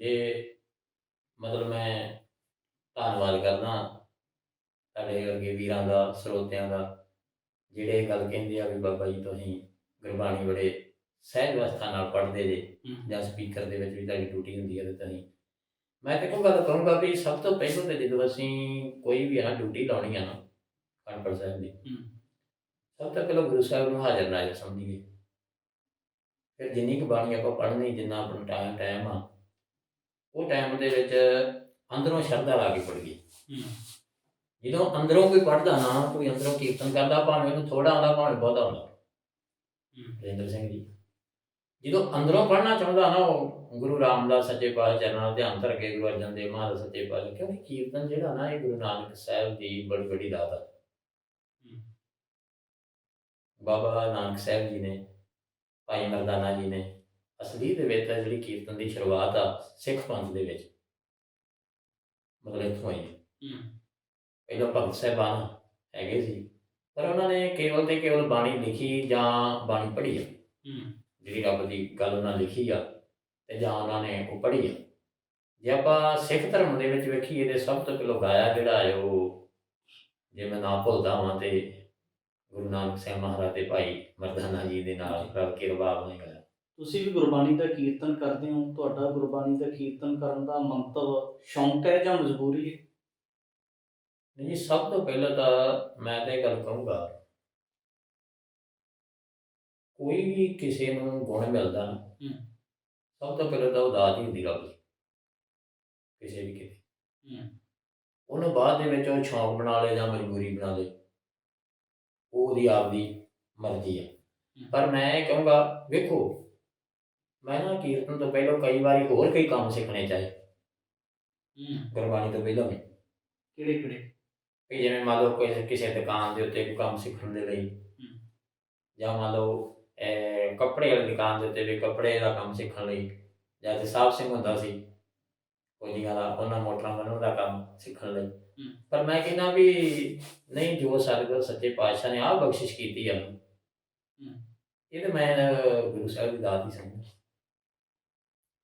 ਹੂੰ। ਜੇ ਮਤਲਬ ਮੈਂ ਧੰਨਵਾਦ ਕਰਦਾ ਸਾਡੇ ਵਰਗੇ ਵੀਰਾਂ ਦਾ ਸਰੋਤਿਆਂ ਦਾ ਜਿਹੜੇ ਇਹ ਗੱਲ ਕਹਿੰਦੇ ਆ ਵੀ ਬਾਬਾ ਜੀ ਤੁਸੀਂ ਗੁਰਬਾਣੀ ਬੜੇ ਸਹਿਜ ਅਵਸਥਾ ਨਾਲ ਪੜ੍ਹਦੇ ਜੇ ਜਾਂ ਸਪੀਕਰ ਦੇ ਵਿੱਚ ਵੀ ਤੁਹਾਡੀ ਡਿਊਟੀ ਹੁੰਦੀ ਹੈ ਤੇ ਤੁਸੀਂ ਮੈਂ ਤੇ ਕੋਈ ਗੱਲ ਕਹੂੰਗਾ ਵੀ ਸਭ ਤੋਂ ਪਹਿਲਾਂ ਤੇ ਜਦੋਂ ਅਸੀਂ ਕੋਈ ਵੀ ਆ ਡਿਊਟੀ ਲਾਉਣੀ ਆ ਨਾ ਅਨਪੜ੍ਹ ਸਾਹਿਬ ਦੀ ਸਭ ਤੋਂ ਪਹਿਲਾਂ ਗੁਰੂ ਸਾਹਿਬ ਨੂੰ ਹਾਜ਼ਰ ਨਾਜ਼ਰ ਸਮਝੀਏ ਫਿਰ ਜਿੰਨੀ ਕੁ ਬਾਣੀ ਆਪਾਂ ਪੜ੍ਹਨੀ ਜਿੰਨਾ ਆਪਣਾ ਟਾਈਮ ਟਾਈਮ ਆ ਉਹ ਟਾਈਮ ਦੇ ਵਿੱਚ ਅੰਦਰੋਂ ਸ਼ਰਧਾ ਲਾ ਕੇ ਪੜ੍ਹੀਏ ਜਦੋਂ ਅੰਦਰੋਂ ਕੋਈ ਪੜ੍ਹਦਾ ਨਾ ਕੋਈ ਅੰਦਰੋਂ ਕੀਰਤਨ ਕਰਦਾ ਭਾਵੇਂ ਉਹਨੂੰ ਥੋੜਾ ਆਉਂਦਾ ਭਾਵੇਂ ਬਹੁਤਾ ਆਉਂਦਾ। ਰਜਿੰਦਰ ਸਿੰਘ ਜੀ। ਜਦੋਂ ਅੰਦਰੋਂ ਪੜ੍ਹਨਾ ਚਾਹੁੰਦਾ ਨਾ ਉਹ ਗੁਰੂ ਰਾਮਦਾਸ ਸੱਚੇ ਪਾਤਸ਼ਾਹ ਚਰਨਾਂ ਨਾਲ ਧਿਆਨ ਧਰ ਕੇ ਗੁਰੂ ਅਰਜਨ ਦੇਵ ਮਹਾਰਾਜ ਸੱਚੇ ਪਾਤਸ਼ਾਹ ਕਿਉਂਕਿ ਕੀਰਤਨ ਜਿਹੜਾ ਨਾ ਇਹ ਗੁਰੂ ਨਾਨਕ ਸਾਹਿਬ ਦੀ ਬੜੀ ਬੜੀ ਦਾਤ ਆ। ਬਾਬਾ ਨਾਨਕ ਸਾਹਿਬ ਜੀ ਨੇ ਭਾਈ ਮਰਦਾਨਾ ਜੀ ਨੇ ਅਸਲੀ ਦੇ ਵਿੱਚ ਜਿਹੜੀ ਕੀਰਤਨ ਦੀ ਸ਼ੁਰੂਆਤ ਆ ਸਿੱਖ ਪੰਥ ਦੇ ਵਿੱਚ। ਮਤਲਬ ਇੱਥੋਂ ਹੋਈ ਹੈ। ਪਹਿਲਾਂ ਭਗਤ ਸਾਹਿਬਾਨ ਹੈਗੇ ਸੀ ਪਰ ਉਹਨਾਂ ਨੇ ਕੇਵਲ ਤੇ ਕੇਵਲ ਬਾਣੀ ਲਿਖੀ ਜਾਂ ਬਾਣੀ ਪੜ੍ਹੀ ਆ। ਜਿਹੜੀ ਰੱਬ ਦੀ ਗੱਲ ਉਹਨਾਂ ਲਿਖੀ ਆ ਤੇ ਜਾਂ ਉਹਨਾਂ ਨੇ ਉਹ ਪੜ੍ਹੀ ਆ। ਜੇ ਆਪਾਂ ਸਿੱਖ ਧਰਮ ਦੇ ਵਿੱਚ ਵੇਖੀਏ ਤੇ ਸਭ ਤੋਂ ਪਹਿਲਾਂ ਗਾਇਆ ਜਿਹੜਾ ਹੈ ਉਹ? ਜੇ ਮੈਂ ਨਾ ਭੁੱਲਦਾ ਹਾਂ ਤੇ ਗੁਰੂ ਨਾਨਕ ਸਾਹਿਬ ਮਹਾਰਾਜ ਤੇ ਭਾਈ ਮਰਦਾਨਾ ਜੀ ਦੇ ਨਾਲ ਰਲ ਕੇ ਰਬਾਬ ਨੇ ਗਾਇਆ ਤੁਸੀਂ ਵੀ ਗੁਰਬਾਣੀ ਦਾ ਕੀਰਤਨ ਕਰਦੇ ਹੋ ਤੁਹਾਡਾ ਗੁਰਬਾਣੀ ਦਾ ਕੀਰਤਨ ਕਰਨ ਦਾ ਮੰਤਵ ਸ਼ੌਂਕ ਹੈ ਜਾਂ ਮਜਬੂਰੀ ਹੈ ਨਹੀਂ ਸਭ ਤੋਂ ਪਹਿਲਾਂ ਤਾਂ ਮੈਂ ਤਾਂ ਇਹ ਗੱਲ ਕਹੂੰਗਾ ਕੋਈ ਵੀ ਕਿਸੇ ਨੂੰ ਗੁਣ ਮਿਲਦਾ ਨਾ ਹੂੰ। ਸਭ ਤੋਂ ਪਹਿਲਾਂ ਤਾਂ ਉਹ ਦਾਤ ਹੀ ਹੁੰਦੀ ਰੱਬ ਦੀ ਕਿਸੇ ਵੀ ਕਿਤੇ ਹੂੰ। ਉਹਨੂੰ ਬਾਅਦ ਦੇ ਵਿੱਚ ਉਹ ਸ਼ੌਂਕ ਬਣਾ ਲੇ ਜਾਂ ਮਜਬੂਰੀ ਬਣਾ ਲੇ ਉਹ ਉਹਦੀ ਆਪਦੀ ਮਰਜ਼ੀ ਆ ਪਰ ਮੈਂ ਇਹ ਕਹੂੰਗਾ ਵੇਖੋ ਮੈਂ ਨਾ ਕੀਰਤਨ ਤੋਂ ਪਹਿਲਾਂ ਕਈ ਵਾਰੀ ਹੋਰ ਕਈ ਕੰਮ ਸਿੱਖਣੇ ਚਾਹੇ। ਗੁਰਬਾਣੀ ਤੋਂ ਪਹਿਲਾਂ ਵੀ। ਕਿਹੜੇ ਕਿਹੜੇ? ਵੀ ਜਿਵੇਂ ਮੰਨ ਲਓ ਕੋਈ ਕਿਸੇ ਦੁਕਾਨ ਦੇ ਉੱਤੇ ਕੋਈ ਕੰਮ ਸਿੱਖਣ ਦੇ ਲਈ। ਜਾਂ ਮੰਨ ਲਓ ਕੱਪੜੇ ਵਾਲੀ ਦੁਕਾਨ ਦੇ ਉੱਤੇ ਵੀ ਕੱਪੜੇ ਦਾ ਕੰਮ ਸਿੱਖਣ ਲਈ। ਜਾਂ ਤੇ ਸਾਹਿਬ ਸਿੰਘ ਹੁੰਦਾ ਸੀ। ਕੋਲੀਆਂ ਦਾ ਉਹਨਾਂ ਮੋਟਰਾਂ ਬਣਾਉਣ ਦਾ ਕੰਮ ਸਿੱਖਣ ਲਈ। ਪਰ ਮੈਂ ਕਹਿੰਦਾ ਵੀ ਨਹੀਂ ਜੋ ਕੋਲ ਸੱਚੇ ਪਾਤਸ਼ਾਹ ਨੇ ਆਹ ਬਖਸ਼ਿਸ਼ ਕੀਤੀ ਆ। ਇਹ ਤਾਂ ਮੈਂ ਗੁਰੂ ਸਾਹਿਬ ਦੀ ਦਾਤ ਹੀ ਸਮਝਦਾ।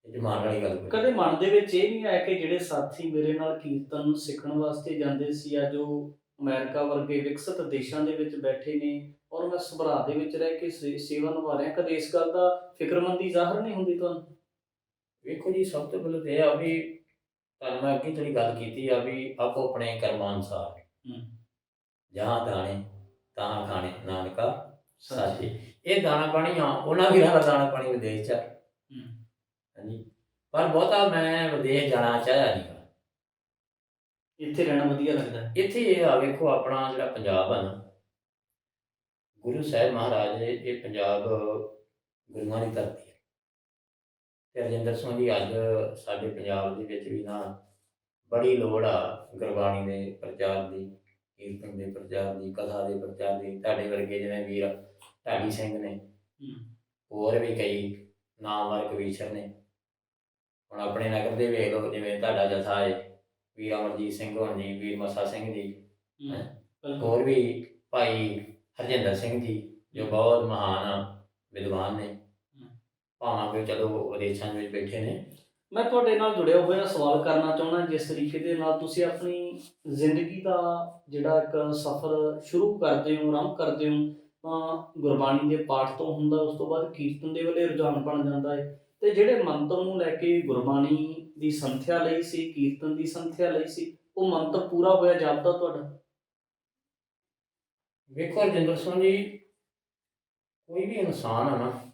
ਇਹ ਵਾਲੀ ਗੱਲ ਕੋਈ ਕਦੇ ਮਨ ਦੇ ਵਿੱਚ ਇਹ ਨਹੀਂ ਆਇਆ ਕਿ ਜਿਹੜੇ ਸਾਥੀ ਮੇਰੇ ਨਾਲ ਕੀਰਤਨ ਸਿੱਖਣ ਵਾਸਤੇ ਜਾਂਦੇ ਸੀ ਅੱਜ ਉਹ ਅਮਰੀਕਾ ਵਰਗੇ ਵਿਕਸਿਤ ਦੇਸ਼ਾਂ ਦੇ ਵਿੱਚ ਬੈਠੇ ਨੇ ਔਰ ਮੈਂ ਸਭਰਾ ਦੇ ਵਿੱਚ ਰਹਿ ਕੇ ਸੇ- ਸੇਵਾ ਨਿਭਾ ਰਿਹਾ ਕਦੇ ਇਸ ਗੱਲ ਦਾ ਫਿਕਰਮੰਦੀ ਜ਼ਾਹਰ ਨਹੀਂ ਹੁੰਦੀ ਤੁਹਾਨੂੰ? ਵੇਖੋ ਜੀ ਸਭ ਤੋਂ ਪਹਿਲਾਂ ਤਾਂ ਇਹ ਆ ਵੀ ਤੁਹਾਨੂੰ ਮੈਂ ਅੱਗੇ ਜਿਹੜੀ ਗੱਲ ਕੀਤੀ ਆ ਵੀ ਆਪੋ ਆਪਣੇ ਕਰਮਾਂ ਅਨੁਸਾਰ ਹੂੰ। ਜਹਾਂ ਦਾਣੇ ਤਾਂ ਖਾਣੇ ਨਾਨਕਾ ਸਾਚੇ ਇਹ ਦਾਣਾ ਪਾਣੀ ਆ ਉਹਨਾਂ ਵੀਰਾਂ ਦਾ ਦਾਣਾ ਪਾਣੀ ਵਿਦੇਸ਼ ਚ ਆ। ਹਾਂਜੀ। ਪਰ ਬਹੁਤਾ ਮੈਂ ਵਿਦੇਸ਼ ਜਾਣਾ ਚਾਹਿਆ ਨਹੀਂ ਇੱਥੇ ਰਹਿਣਾ ਵਧੀਆ ਲੱਗਦਾ। ਹੈ ਇੱਥੇ ਇਹ ਆ ਵੇਖੋ ਆਪਣਾ ਜਿਹੜਾ ਪੰਜਾਬ ਆ ਨਾ ਗੁਰੂ ਸਾਹਿਬ ਮਹਾਰਾਜ ਦੇ ਇਹ ਪੰਜਾਬ ਗੁਰੂਆਂ ਦੀ ਧਰਤੀ ਹੈ ਤੇ ਰਜਿੰਦਰ ਸਿੰਘ ਜੀ ਅੱਜ ਸਾਡੇ ਪੰਜਾਬ ਦੇ ਵਿੱਚ ਵੀ ਨਾ ਬੜੀ ਲੋੜ ਆ ਗੁਰਬਾਣੀ ਦੇ ਪ੍ਰਚਾਰ ਦੀ ਕੀਰਤਨ ਦੇ ਪ੍ਰਚਾਰ ਦੀ ਕਥਾ ਦੇ ਪ੍ਰਚਾਰ ਦੀ। ਤੁਹਾਡੇ ਵਰਗੇ ਜਿਵੇਂ ਵੀਰ ਢਾਡੀ ਸਿੰਘ ਨੇ ਹੋਰ ਵੀ ਕਈ ਨਾਮਵਰ ਕਵੀਸ਼ਰ ਨੇ ਹੁਣ ਆਪਣੇ ਨਗਰ ਦੇ ਵੇਖ ਲਓ ਜਿਵੇਂ ਤੁਹਾਡਾ ਜਥਾ ਹੈ ਵੀਰ ਅਮਰਜੀਤ ਸਿੰਘ ਹੋਣ ਜੀ ਵੀਰ ਮਸਾ ਸਿੰਘ ਜੀ। ਹੋਰ ਵੀ ਭਾਈ ਹਰਜਿੰਦਰ ਸਿੰਘ ਜੀ ਜੋ ਬਹੁਤ ਮਹਾਨ ਵਿਦਵਾਨ ਨੇ। ਭਾਵਾਂ ਕਿ ਚਲੋ ਵਿਦੇਸ਼ਾਂ ਵਿੱਚ ਬੈਠੇ ਨੇ। ਮੈਂ ਤੁਹਾਡੇ ਨਾਲ ਜੁੜਿਆ ਹੋਇਆ ਸਵਾਲ ਕਰਨਾ ਚਾਹੁੰਦਾ ਜਿਸ ਤਰੀਕੇ ਦੇ ਨਾਲ ਤੁਸੀਂ ਆਪਣੀ ਜ਼ਿੰਦਗੀ ਦਾ ਜਿਹੜਾ ਇੱਕ ਸਫ਼ਰ ਸ਼ੁਰੂ ਕਰਦੇ ਹੋ ਆਰੰਭ ਕਰਦੇ ਹੋ ਤਾਂ ਗੁਰਬਾਣੀ ਦੇ ਪਾਠ ਤੋਂ ਹੁੰਦਾ ਉਸ ਤੋਂ ਬਾਅਦ ਕੀਰਤਨ ਦੇ ਵੇਲੇ ਰੁਝਾਨ ਬਣ ਜਾਂਦਾ ਹੈ। ਤੇ ਜਿਹੜੇ ਮੰਤਰ ਨੂੰ ਲੈ ਕੇ ਗੁਰਬਾਣੀ ਦੀ ਸੰਥਿਆ ਲਈ ਸੀ, ਕੀਰਤਨ ਦੀ ਸੰਥਿਆ ਲਈ ਸੀ, ਉਹ ਮੰਤਰ ਪੂਰਾ ਹੋਇਆ ਜਾਪਦਾ ਤੁਹਾਡਾ? ਵੇਖੋ ਰਜਿੰਦਰ ਸਿੰਘ ਜੀ, ਕੋਈ ਵੀ ਇਨਸਾਨ ਆ ਨਾ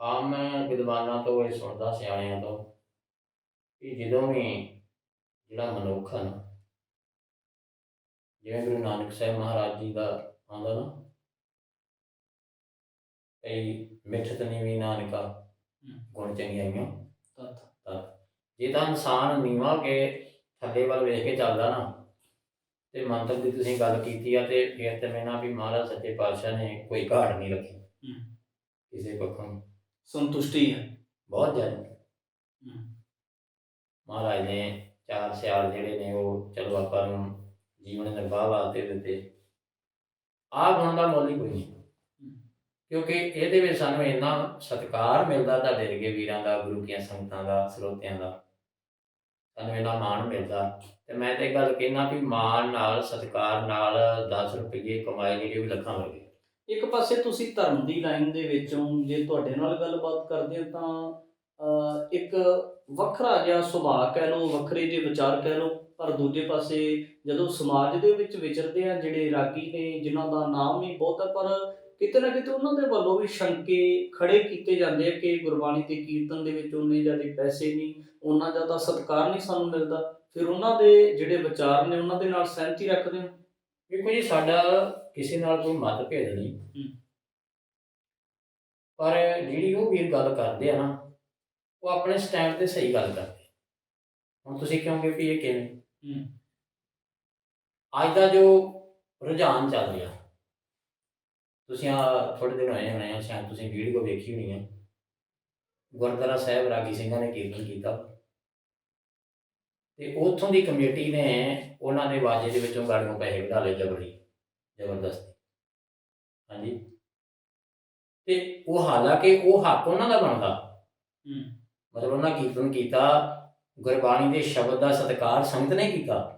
ਆਮ ਮੈਂ ਵਿਦਵਾਨਾਂ ਤੋਂ ਇਹ ਸੁਣਦਾ, ਸਿਆਣਿਆਂ ਤੋਂ, ਕਿ ਜਦੋਂ ਵੀ ਜਿਹੜਾ ਮਨੁੱਖ ਆ ਨਾ, ਜਿਵੇਂ ਗੁਰੂ ਨਾਨਕ ਸਾਹਿਬ ਮਹਾਰਾਜ ਜੀ ਦਾ ਆਉਂਦਾ ਨਾ, ਕਈ ਮਿੱਠਤ ਨੀਵੀਂ ਨਾਨਕਾ ਗੁਣ ਚੰਗਿਆਈਆਂ ਜੇ ਤਾਂ ਇਨਸਾਨ ਨੀਵਾਂ ਕੇ ਥੱਲੇ ਵੱਲ ਵੇਖ ਕੇ ਚੱਲਦਾ ਨਾ ਤੇ ਮੰਤਰ ਦੀ ਤੁਸੀਂ ਗੱਲ ਕੀਤੀ ਆ ਤੇ ਫਿਰ ਤੇ ਮੈਂ ਨਾ ਵੀ ਮਹਾਰਾਜ ਸੱਚੇ ਪਾਤਸ਼ਾਹ ਨੇ ਕੋਈ ਘਾਟ ਨਹੀਂ ਰੱਖੀ। ਕਿਸੇ ਪੱਖੋਂ। ਸੰਤੁਸ਼ਟੀ ਹੈ ਬਹੁਤ ਜ਼ਿਆਦਾ। ਮਹਾਰਾਜ ਨੇ ਚਾਰ ਸਿਆਲ ਜਿਹੜੇ ਨੇ ਉਹ ਚਲੋ ਆਪਾਂ ਨੂੰ ਜੀਵਨ ਨਿਰਵਾਹ ਵਾਸਤੇ ਦਿੱਤੇ। ਆਹ ਗੁਣ ਦਾ ਮੁੱਲ ਹੀ ਕੋਈ ਨਹੀਂ। ਕਿਉਂਕਿ ਇਹਦੇ ਵਿੱਚ ਸਾਨੂੰ ਇੰਨਾ ਸਤਿਕਾਰ ਮਿਲਦਾ ਤੁਹਾਡੇ ਵਰਗੇ ਵੀਰਾਂ ਦਾ, ਗੁਰੂ ਕੀਆਂ ਸੰਗਤਾਂ ਦਾ, ਸਰੋਤਿਆਂ ਦਾ। ਸਾਨੂੰ ਇੰਨਾ ਮਾਣ ਮਿਲਦਾ। ਤੇ ਮੈਂ ਤੇ ਇਹ ਗੱਲ ਕਹਿਣਾ ਵੀ ਮਾਣ ਨਾਲ, ਸਤਿਕਾਰ ਨਾਲ 10 ਰੁਪਏ ਕਮਾਏ ਨੇ ਜਿਹੜੇ ਵੀ ਲੱਖਾਂ ਵਰਗੇ ਇੱਕ ਪਾਸੇ ਤੁਸੀਂ ਧਰਮ ਦੀ ਲਾਈਨ ਦੇ ਵਿੱਚੋਂ ਜੇ ਤੁਹਾਡੇ ਨਾਲ ਗੱਲਬਾਤ ਕਰਦੇ ਹਾਂ ਤਾਂ ਇੱਕ ਵੱਖਰਾ ਜਿਹਾ ਸੁਭਾਅ ਕਹਿ ਲਓ, ਵੱਖਰੇ ਜਿਹੇ ਵਿਚਾਰ ਕਹਿ ਲਓ, ਪਰ ਦੂਜੇ ਪਾਸੇ ਜਦੋਂ ਸਮਾਜ ਦੇ ਵਿੱਚ ਵਿਚਰਦੇ ਆ ਜਿਹੜੇ ਰਾਗੀ ਨੇ, ਜਿਨ੍ਹਾਂ ਦਾ ਨਾਮ ਵੀ ਬਹੁਤ ਹੈ ਪਰ ਕਿਤੇ ਨਾ ਕਿਤੇ ਉਹਨਾਂ ਦੇ ਵੱਲੋਂ ਵੀ ਸ਼ੰਕੇ ਖੜੇ ਕੀਤੇ ਜਾਂਦੇ ਆ ਕਿ ਗੁਰਬਾਣੀ ਤੇ ਕੀਰਤਨ ਦੇ ਵਿੱਚ ਉਨੇ ਜ਼ਿਆਦਾ ਪੈਸੇ ਨਹੀਂ ਉਹਨਾਂ ਜ਼ਿਆਦਾ ਸਤਿਕਾਰ ਨਹੀਂ ਸਾਨੂੰ ਮਿਲਦਾ ਫਿਰ ਉਹਨਾਂ ਦੇ ਜਿਹੜੇ ਵਿਚਾਰ ਨੇ ਉਹਨਾਂ ਦੇ ਨਾਲ ਸਹਿਮਤੀ ਰੱਖਦੇ ਹੋ ਵੇਖੋ ਜੀ ਸਾਡਾ ਕਿਸੇ ਨਾਲ ਕੋਈ ਮਤਭੇਦ ਨਹੀਂ। ਪਰ ਜਿਹੜੀ ਉਹ ਵੀਰ ਗੱਲ ਕਰਦੇ ਆ ਨਾ ਉਹ ਆਪਣੇ ਸਟੈਂਡ ਤੇ ਸਹੀ ਗੱਲ ਕਰਦੇ। ਹੁਣ ਤੁਸੀਂ ਕਹੋਗੇ ਵੀ ਇਹ ਕਿਵੇਂ। ਅੱਜ ਦਾ ਜੋ ਰੁਝਾਨ ਚੱਲ ਰਿਹਾ ਤੁਸੀਂ ਆ ਥੋੜੇ ਦਿਨ ਹੋਏ ਹੋਣੇ ਆ ਸ਼ਾਇਦ ਤੁਸੀਂ ਵੀਡੀਓ ਵੇਖੀ ਹੋਣੀ ਹੈ ਗੁਰਦੁਆਰਾ ਸਾਹਿਬ ਰਾਗੀ ਸਿੰਘਾਂ ਨੇ ਕੀਰਤਨ ਕੀਤਾ। ਤੇ ਉੱਥੋਂ ਦੀ ਕਮੇਟੀ ਨੇ ਉਹਨਾਂ ਦੇ ਵਾਜੇ ਦੇ ਵਿੱਚੋਂ ਗਾੜੀਆਂ ਪੈਸੇ ਕਢਾ ਲਏ ਜਬਰੀ ਜ਼ਬਰਦਸਤੀ। ਹਾਂਜੀ। ਤੇ ਉਹ ਹਾਲਾਂਕਿ ਉਹ ਹੱਕ ਉਹਨਾਂ ਦਾ ਬਣਦਾ। ਹੂੰ। ਮਤਲਬ ਉਹਨਾਂ ਕੀਰਤਨ ਕੀਤਾ ਗੁਰਬਾਣੀ ਦੇ ਸ਼ਬਦ ਦਾ ਸਤਿਕਾਰ ਸੰਗਤ ਨੇ ਕੀਤਾ।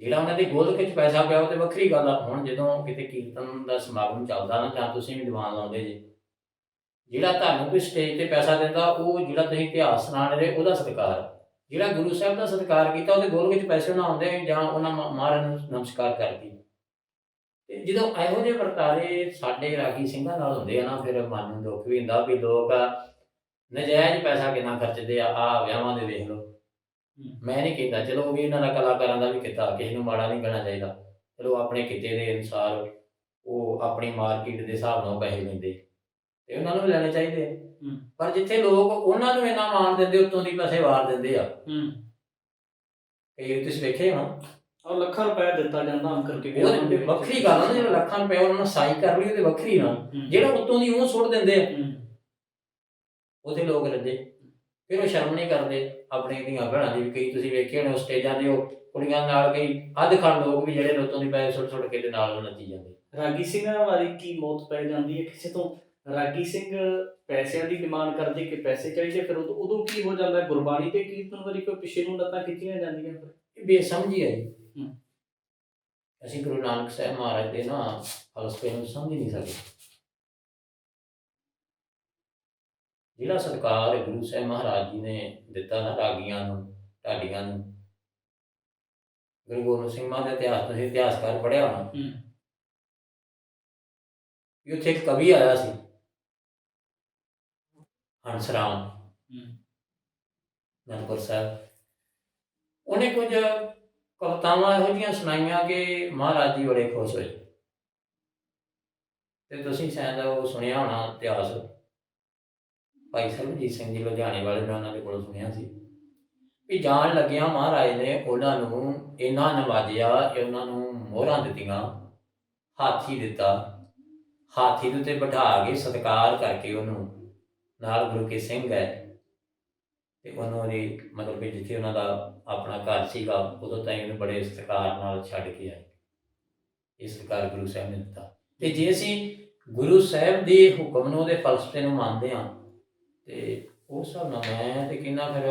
ਜਿਹੜਾ ਉਹਨਾਂ ਦੇ ਗੋਲਕ ਵਿੱਚ ਪੈਸਾ ਪਿਆ ਉਹ ਤੇ ਵੱਖਰੀ ਗੱਲ ਆ, ਹੁਣ ਜਦੋਂ ਕਿਤੇ ਕੀਰਤਨ ਦਾ ਸਮਾਗਮ ਚੱਲਦਾ ਨਾ, ਜਾਂ ਤੁਸੀਂ ਵੀ ਦੀਵਾਨ ਲਾਉਂਦੇ ਜੇ, ਜਿਹੜਾ ਤੁਹਾਨੂੰ ਕੋਈ ਸਟੇਜ ਤੇ ਪੈਸਾ ਦਿੰਦਾ, ਉਹ ਜਿਹੜਾ ਤੁਸੀਂ ਇਤਿਹਾਸ ਸੁਣਾ ਰਹੇ, ਉਹਦਾ ਸਤਿਕਾਰ ਜਿਹੜਾ ਗੁਰੂ ਸਾਹਿਬ ਦਾ ਸਤਿਕਾਰ ਕੀਤਾ, ਉਹਦੇ ਗੋਲਕ ਵਿੱਚ ਪੈਸੇ ਨਾ ਆਉਂਦੇ ਜਾਂ ਉਹਨਾਂ ਮਹਾਰਾਜ ਨੂੰ ਨਮਸਕਾਰ ਕਰਦੀ। ਤੇ ਜਦੋਂ ਇਹੋ ਜਿਹੇ ਵਰਤਾਰੇ ਸਾਡੇ ਰਾਗੀ ਸਿੰਘਾਂ ਨਾਲ ਹੁੰਦੇ ਆ ਨਾ, ਫਿਰ ਮਨ ਨੂੰ ਦੁੱਖ ਵੀ ਹੁੰਦਾ ਵੀ ਲੋਕ ਨਜਾਇਜ਼ ਪੈਸਾ ਕਿੰਨਾ ਖਰਚਦੇ ਆ ਆ ਵਿਆਹਾਂ ਦੇ ਵੇਖ ਲਓ। ਮੈਂ ਨਹੀਂ ਕਹਿੰਦਾ ਚਲੋ ਉਹ ਵੀ ਇਹਨਾਂ ਦਾ ਕਲਾਕਾਰਾਂ ਦਾ ਵੀ ਕਿੱਤਾ ਕਿਸੇ ਨੂੰ ਮਾੜਾ ਨਹੀਂ ਕਹਿਣਾ ਚਾਹੀਦਾ। ਚਲੋ ਆਪਣੇ ਕਿੱਤੇ ਦੇ ਅਨੁਸਾਰ ਉਹ ਆਪਣੀ ਮਾਰਕੀਟ ਦੇ ਹਿਸਾਬ ਨਾਲ ਪੈਸੇ ਲੈਂਦੇ। ਤੇ ਉਹਨਾਂ ਨੂੰ ਵੀ ਲੈਣੇ ਚਾਹੀਦੇ। ਆ। ਪਰ ਜਿੱਥੇ ਲੋਕ ਉਹਨਾਂ ਨੂੰ ਇੰਨਾ ਮਾਣ ਦਿੰਦੇ ਉੱਤੋਂ ਦੀ ਪੈਸੇ ਵਾਰ ਦਿੰਦੇ ਆ। ਹੂੰ। ਕਈ ਤੁਸੀਂ ਵੇਖੇ ਹੋ ਔਰ ਲੱਖਾਂ ਰੁਪਏ ਦਿੱਤਾ ਜਾਂਦਾ ਅੰਕਰ ਕੇ ਉਹਦੇ ਵੱਖਰੀ ਗੱਲ ਆ ਜਿਹੜਾ ਲੱਖਾਂ ਰੁਪਏ ਉਹਨਾਂ ਨੇ ਸਾਈ ਕਰ ਲਈ ਉਹਦੇ ਵੱਖਰੀ ਨਾ। ਹੂੰ। ਜਿਹੜਾ ਉੱਤੋਂ ਦੀ ਉਹ ਸੁੱਟ ਦਿੰਦੇ ਆ। ਹੂੰ। ਉਹਦੇ ਲੋਕ ਰੱਜੇ ਫਿਰ ਉਹ ਸ਼ਰਮ ਨਹੀਂ ਕਰਦੇ ਆਪਣੀ ਧੀਆਂ ਭੈਣਾਂ ਦੀ ਵੀ ਕਈ ਤੁਸੀਂ ਵੇਖੇ ਹੋਣੇ ਉਹ ਸਟੇਜਾਂ ਤੇ ਉਹ ਕੁੜੀਆਂ ਨਾਲ ਕਈ ਅੱਧ ਖੜ ਲੋਕ ਵੀ ਜਿਹੜੇ ਲੋਕਾਂ ਦੀ ਪੈਸੇ ਸੁੱਟ ਸੁੱਟ ਕੇ ਤੇ ਨਾਲ ਨੱਚੀ ਜਾਂਦੇ। ਰਾਗੀ ਸਿੰਘਾਂ ਵਾਲੀ ਕੀ ਮੌਤ ਪੈ ਜਾਂਦੀ ਹੈ? ਕਿਸੇ ਤੋਂ ਰਾਗੀ ਸਿੰਘ ਪੈਸਿਆਂ ਦੀ ਡਿਮਾਂਡ ਕਰਦੇ ਕਿ ਪੈਸੇ ਚਾਹੀਦੇ ਫਿਰ ਉਦੋਂ ਉਦੋਂ ਕੀ ਹੋ ਜਾਂਦਾ? ਗੁਰਬਾਣੀ ਤੇ ਕੀਰਤਨ ਵਾਰੀ ਕੋਈ ਪਿੱਛੇ ਨੂੰ ਲੱਤਾਂ ਖਿੱਚੀਆਂ ਜਾਂਦੀਆਂ ਫਿਰ? ਇਹ ਬੇਸਮਝੀ ਹੈ ਜੀ। ਅਸੀਂ ਗੁਰੂ ਨਾਨਕ ਸਾਹਿਬ ਮਹਾਰਾਜ ਦੇ ਨਾ ਫਲਸਫੇ ਨੂੰ ਸਮਝ ਨਹੀਂ ਸਕਦੇ। ਜਿਹੜਾ ਸਤਿਕਾਰ ਗੁਰੂ ਸਾਹਿਬ ਮਹਾਰਾਜ ਜੀ ਨੇ ਦਿੱਤਾ ਨਾ ਰਾਗੀਆਂ ਨੂੰ ਢਾਡੀਆਂ ਨੂੰ। ਗੁਰੂ ਗੋਬਿੰਦ ਸਿੰਘ ਮਹਾਰਾਜ ਦਾ ਇਤਿਹਾਸ ਤੁਸੀਂ ਇਤਿਹਾਸਕਾਰ ਪੜ੍ਹਿਆ ਹੋਣਾ। ਹੂੰ। ਵੀ ਉੱਥੇ ਇੱਕ ਕਵੀ ਆਇਆ ਸੀ ਹੰਸਰਾਮ ਹੂੰ। ਅਨੰਦਪੁਰ ਸਾਹਿਬ। ਉਹਨੇ ਕੁਝ ਕਵਿਤਾਵਾਂ ਇਹੋ ਜਿਹੀਆਂ ਸੁਣਾਈਆਂ ਕਿ ਮਹਾਰਾਜ ਜੀ ਬੜੇ ਖੁਸ਼ ਹੋਏ। ਤੇ ਤੁਸੀਂ ਸ਼ਾਇਦ ਉਹ ਸੁਣਿਆ ਹੋਣਾ ਇਤਿਹਾਸ। ਭਾਈ ਸਰਬਜੀਤ ਸਿੰਘ ਜੀ ਲੁਧਿਆਣੇ ਵਾਲੇ ਮੈਂ ਉਹਨਾਂ ਦੇ ਕੋਲੋਂ ਸੁਣਿਆ ਸੀ ਵੀ ਜਾਣ ਲੱਗਿਆ ਮਹਾਰਾਜ ਨੇ ਉਹਨਾਂ ਨੂੰ ਇੰਨਾ ਨਵਾਜਿਆ ਉਹਨਾਂ ਨੂੰ ਮੋਹਰਾਂ ਦਿੱਤੀਆਂ, ਹਾਥੀ ਦਿੱਤਾ, ਹਾਥੀ ਦੇ ਉੱਤੇ ਬਿਠਾ ਕੇ ਸਤਿਕਾਰ ਕਰਕੇ ਉਹਨੂੰ ਨਾਲ ਗੁਰੂ ਕੇ ਸਿੰਘ ਹੈ ਤੇ ਉਹਨੂੰ ਉਹਦੀ ਮਤਲਬ ਕਿ ਜਿੱਥੇ ਉਹਨਾਂ ਦਾ ਆਪਣਾ ਘਰ ਸੀਗਾ, ਉਦੋਂ ਤਾਈਂ ਉਹਨੂੰ ਬੜੇ ਸਤਿਕਾਰ ਨਾਲ ਛੱਡ ਕੇ ਆਏ। ਇਹ ਸਤਿਕਾਰ ਗੁਰੂ ਸਾਹਿਬ ਨੇ ਦਿੱਤਾ। ਤੇ ਜੇ ਅਸੀਂ ਗੁਰੂ ਸਾਹਿਬ ਦੇ ਹੁਕਮ ਨੂੰ ਉਹਦੇ ਫਲਸਫੇ ਨੂੰ ਮੰਨਦੇ ਹਾਂ ਤੇ ਉਸ ਹਿਸਾਬ ਨਾਲ ਮੈਂ ਤੇ ਕਿੰਨਾ ਫਿਰ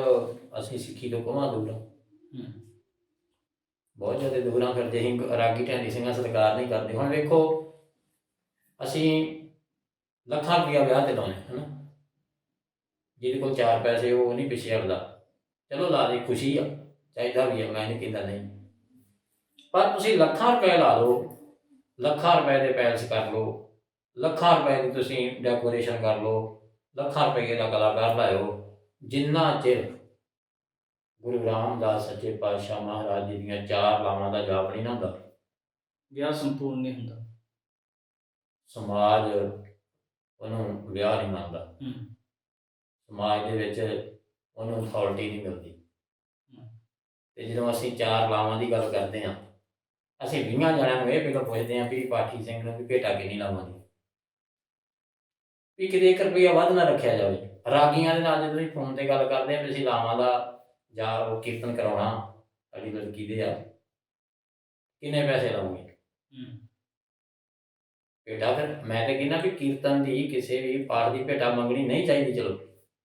ਅਸੀਂ ਸਿੱਖੀ ਤੋਂ ਕੋਹਾਂ ਦੂਰ। ਹਾਂ। ਬਹੁਤ ਜ਼ਿਆਦਾ ਦੂਰ ਜੇ ਅਸੀਂ ਰਾਗੀ ਢਾਂਡੀ ਸਿੰਘਾਂ ਸਤਿਕਾਰ ਨਹੀਂ ਕਰਦੇ। ਹੁਣ ਵੇਖੋ ਅਸੀਂ ਲੱਖਾਂ ਰੁਪਇਆ ਵਿਆਹ ਤੇ ਲਾਉਂਦੇ ਹਾਂ, ਹਨਾ? ਜਿਹਦੇ ਕੋਲ ਚਾਰ ਪੈਸੇ ਉਹ ਨਹੀਂ ਪਿੱਛੇ ਹਟਦਾ। ਚਲੋ ਲਾ ਦੇ ਖੁਸ਼ੀ ਆ ਚਾਹੀਦਾ ਵੀ ਆ ਮੈਂ ਨਹੀਂ ਕਹਿੰਦਾ ਨਹੀਂ। ਪਰ ਤੁਸੀਂ ਲੱਖਾਂ ਰੁਪਏ ਲਾ ਲਓ ਲੱਖਾਂ ਰੁਪਏ ਦੇ ਪੈਲਸ ਕਰ ਲਓ ਲੱਖਾਂ ਰੁਪਏ ਦੀ ਤੁਸੀਂ ਡੈਕੋਰੇਸ਼ਨ ਕਰ ਲਓ ਲੱਖਾਂ ਰੁਪਏ ਦਾ ਕਲਾਕਾਰ ਲਾਇਓ ਜਿੰਨਾ ਚਿਰ ਗੁਰੂ ਰਾਮਦਾਸ ਸੱਚੇ ਪਾਤਸ਼ਾਹ ਮਹਾਰਾਜ ਜੀ ਦੀਆਂ ਚਾਰ ਲਾਵਾਂ ਦਾ ਜਾਪ ਨਹੀਂ ਨਾ ਹੁੰਦਾ ਵਿਆਹ ਸੰਪੂਰਨ ਨਹੀਂ ਹੁੰਦਾ। ਸਮਾਜ ਉਹਨੂੰ ਵਿਆਹ ਨਹੀਂ ਮੰਨਦਾ। ਸਮਾਜ ਦੇ ਵਿੱਚ ਉਹਨੂੰ ਅਥਾਰਟੀ ਨਹੀਂ ਮਿਲਦੀ। ਤੇ ਜਦੋਂ ਅਸੀਂ ਚਾਰ ਲਾਵਾਂ ਦੀ ਗੱਲ ਕਰਦੇ ਹਾਂ ਅਸੀਂ 20 ਜਣਿਆਂ ਨੂੰ ਇਹ ਪਹਿਲਾਂ ਪੁੱਛਦੇ ਹਾਂ ਵੀ ਪਾਠੀ ਸਿੰਘ ਨੂੰ ਵੀ ਭੇਟਾ ਕਿੰਨੀ ਲਾਵਾਂ ਦੀ? ਵੀ ਕਿਤੇ 1 ਰੁਪਈਆ ਵੱਧ ਨਾ ਰੱਖਿਆ ਜਾਵੇ। ਰਾਗੀਆਂ ਦੇ ਨਾਲ ਜਦੋਂ ਤੁਸੀਂ ਫੋਨ ਤੇ ਗੱਲ ਕਰਦੇ ਆ ਵੀ ਅਸੀਂ ਲਾਵਾਂ ਦਾ ਜਾਂ ਉਹ ਕੀਰਤਨ ਕਰਾਉਣਾ ਸਾਡੀ ਲੜਕੀ ਦੇ ਆ ਕਿੰਨੇ ਪੈਸੇ ਲਾਉਂਗੇ? ਹੂੰ। ਭੇਟਾ ਫਿਰ ਮੈਂ ਤੇ ਕਹਿੰਦਾ ਵੀ ਕੀਰਤਨ ਦੀ ਕਿਸੇ ਵੀ ਪਾਠ ਦੀ ਭੇਟਾ ਮੰਗਣੀ ਨਹੀਂ ਚਾਹੀਦੀ ਚਲੋ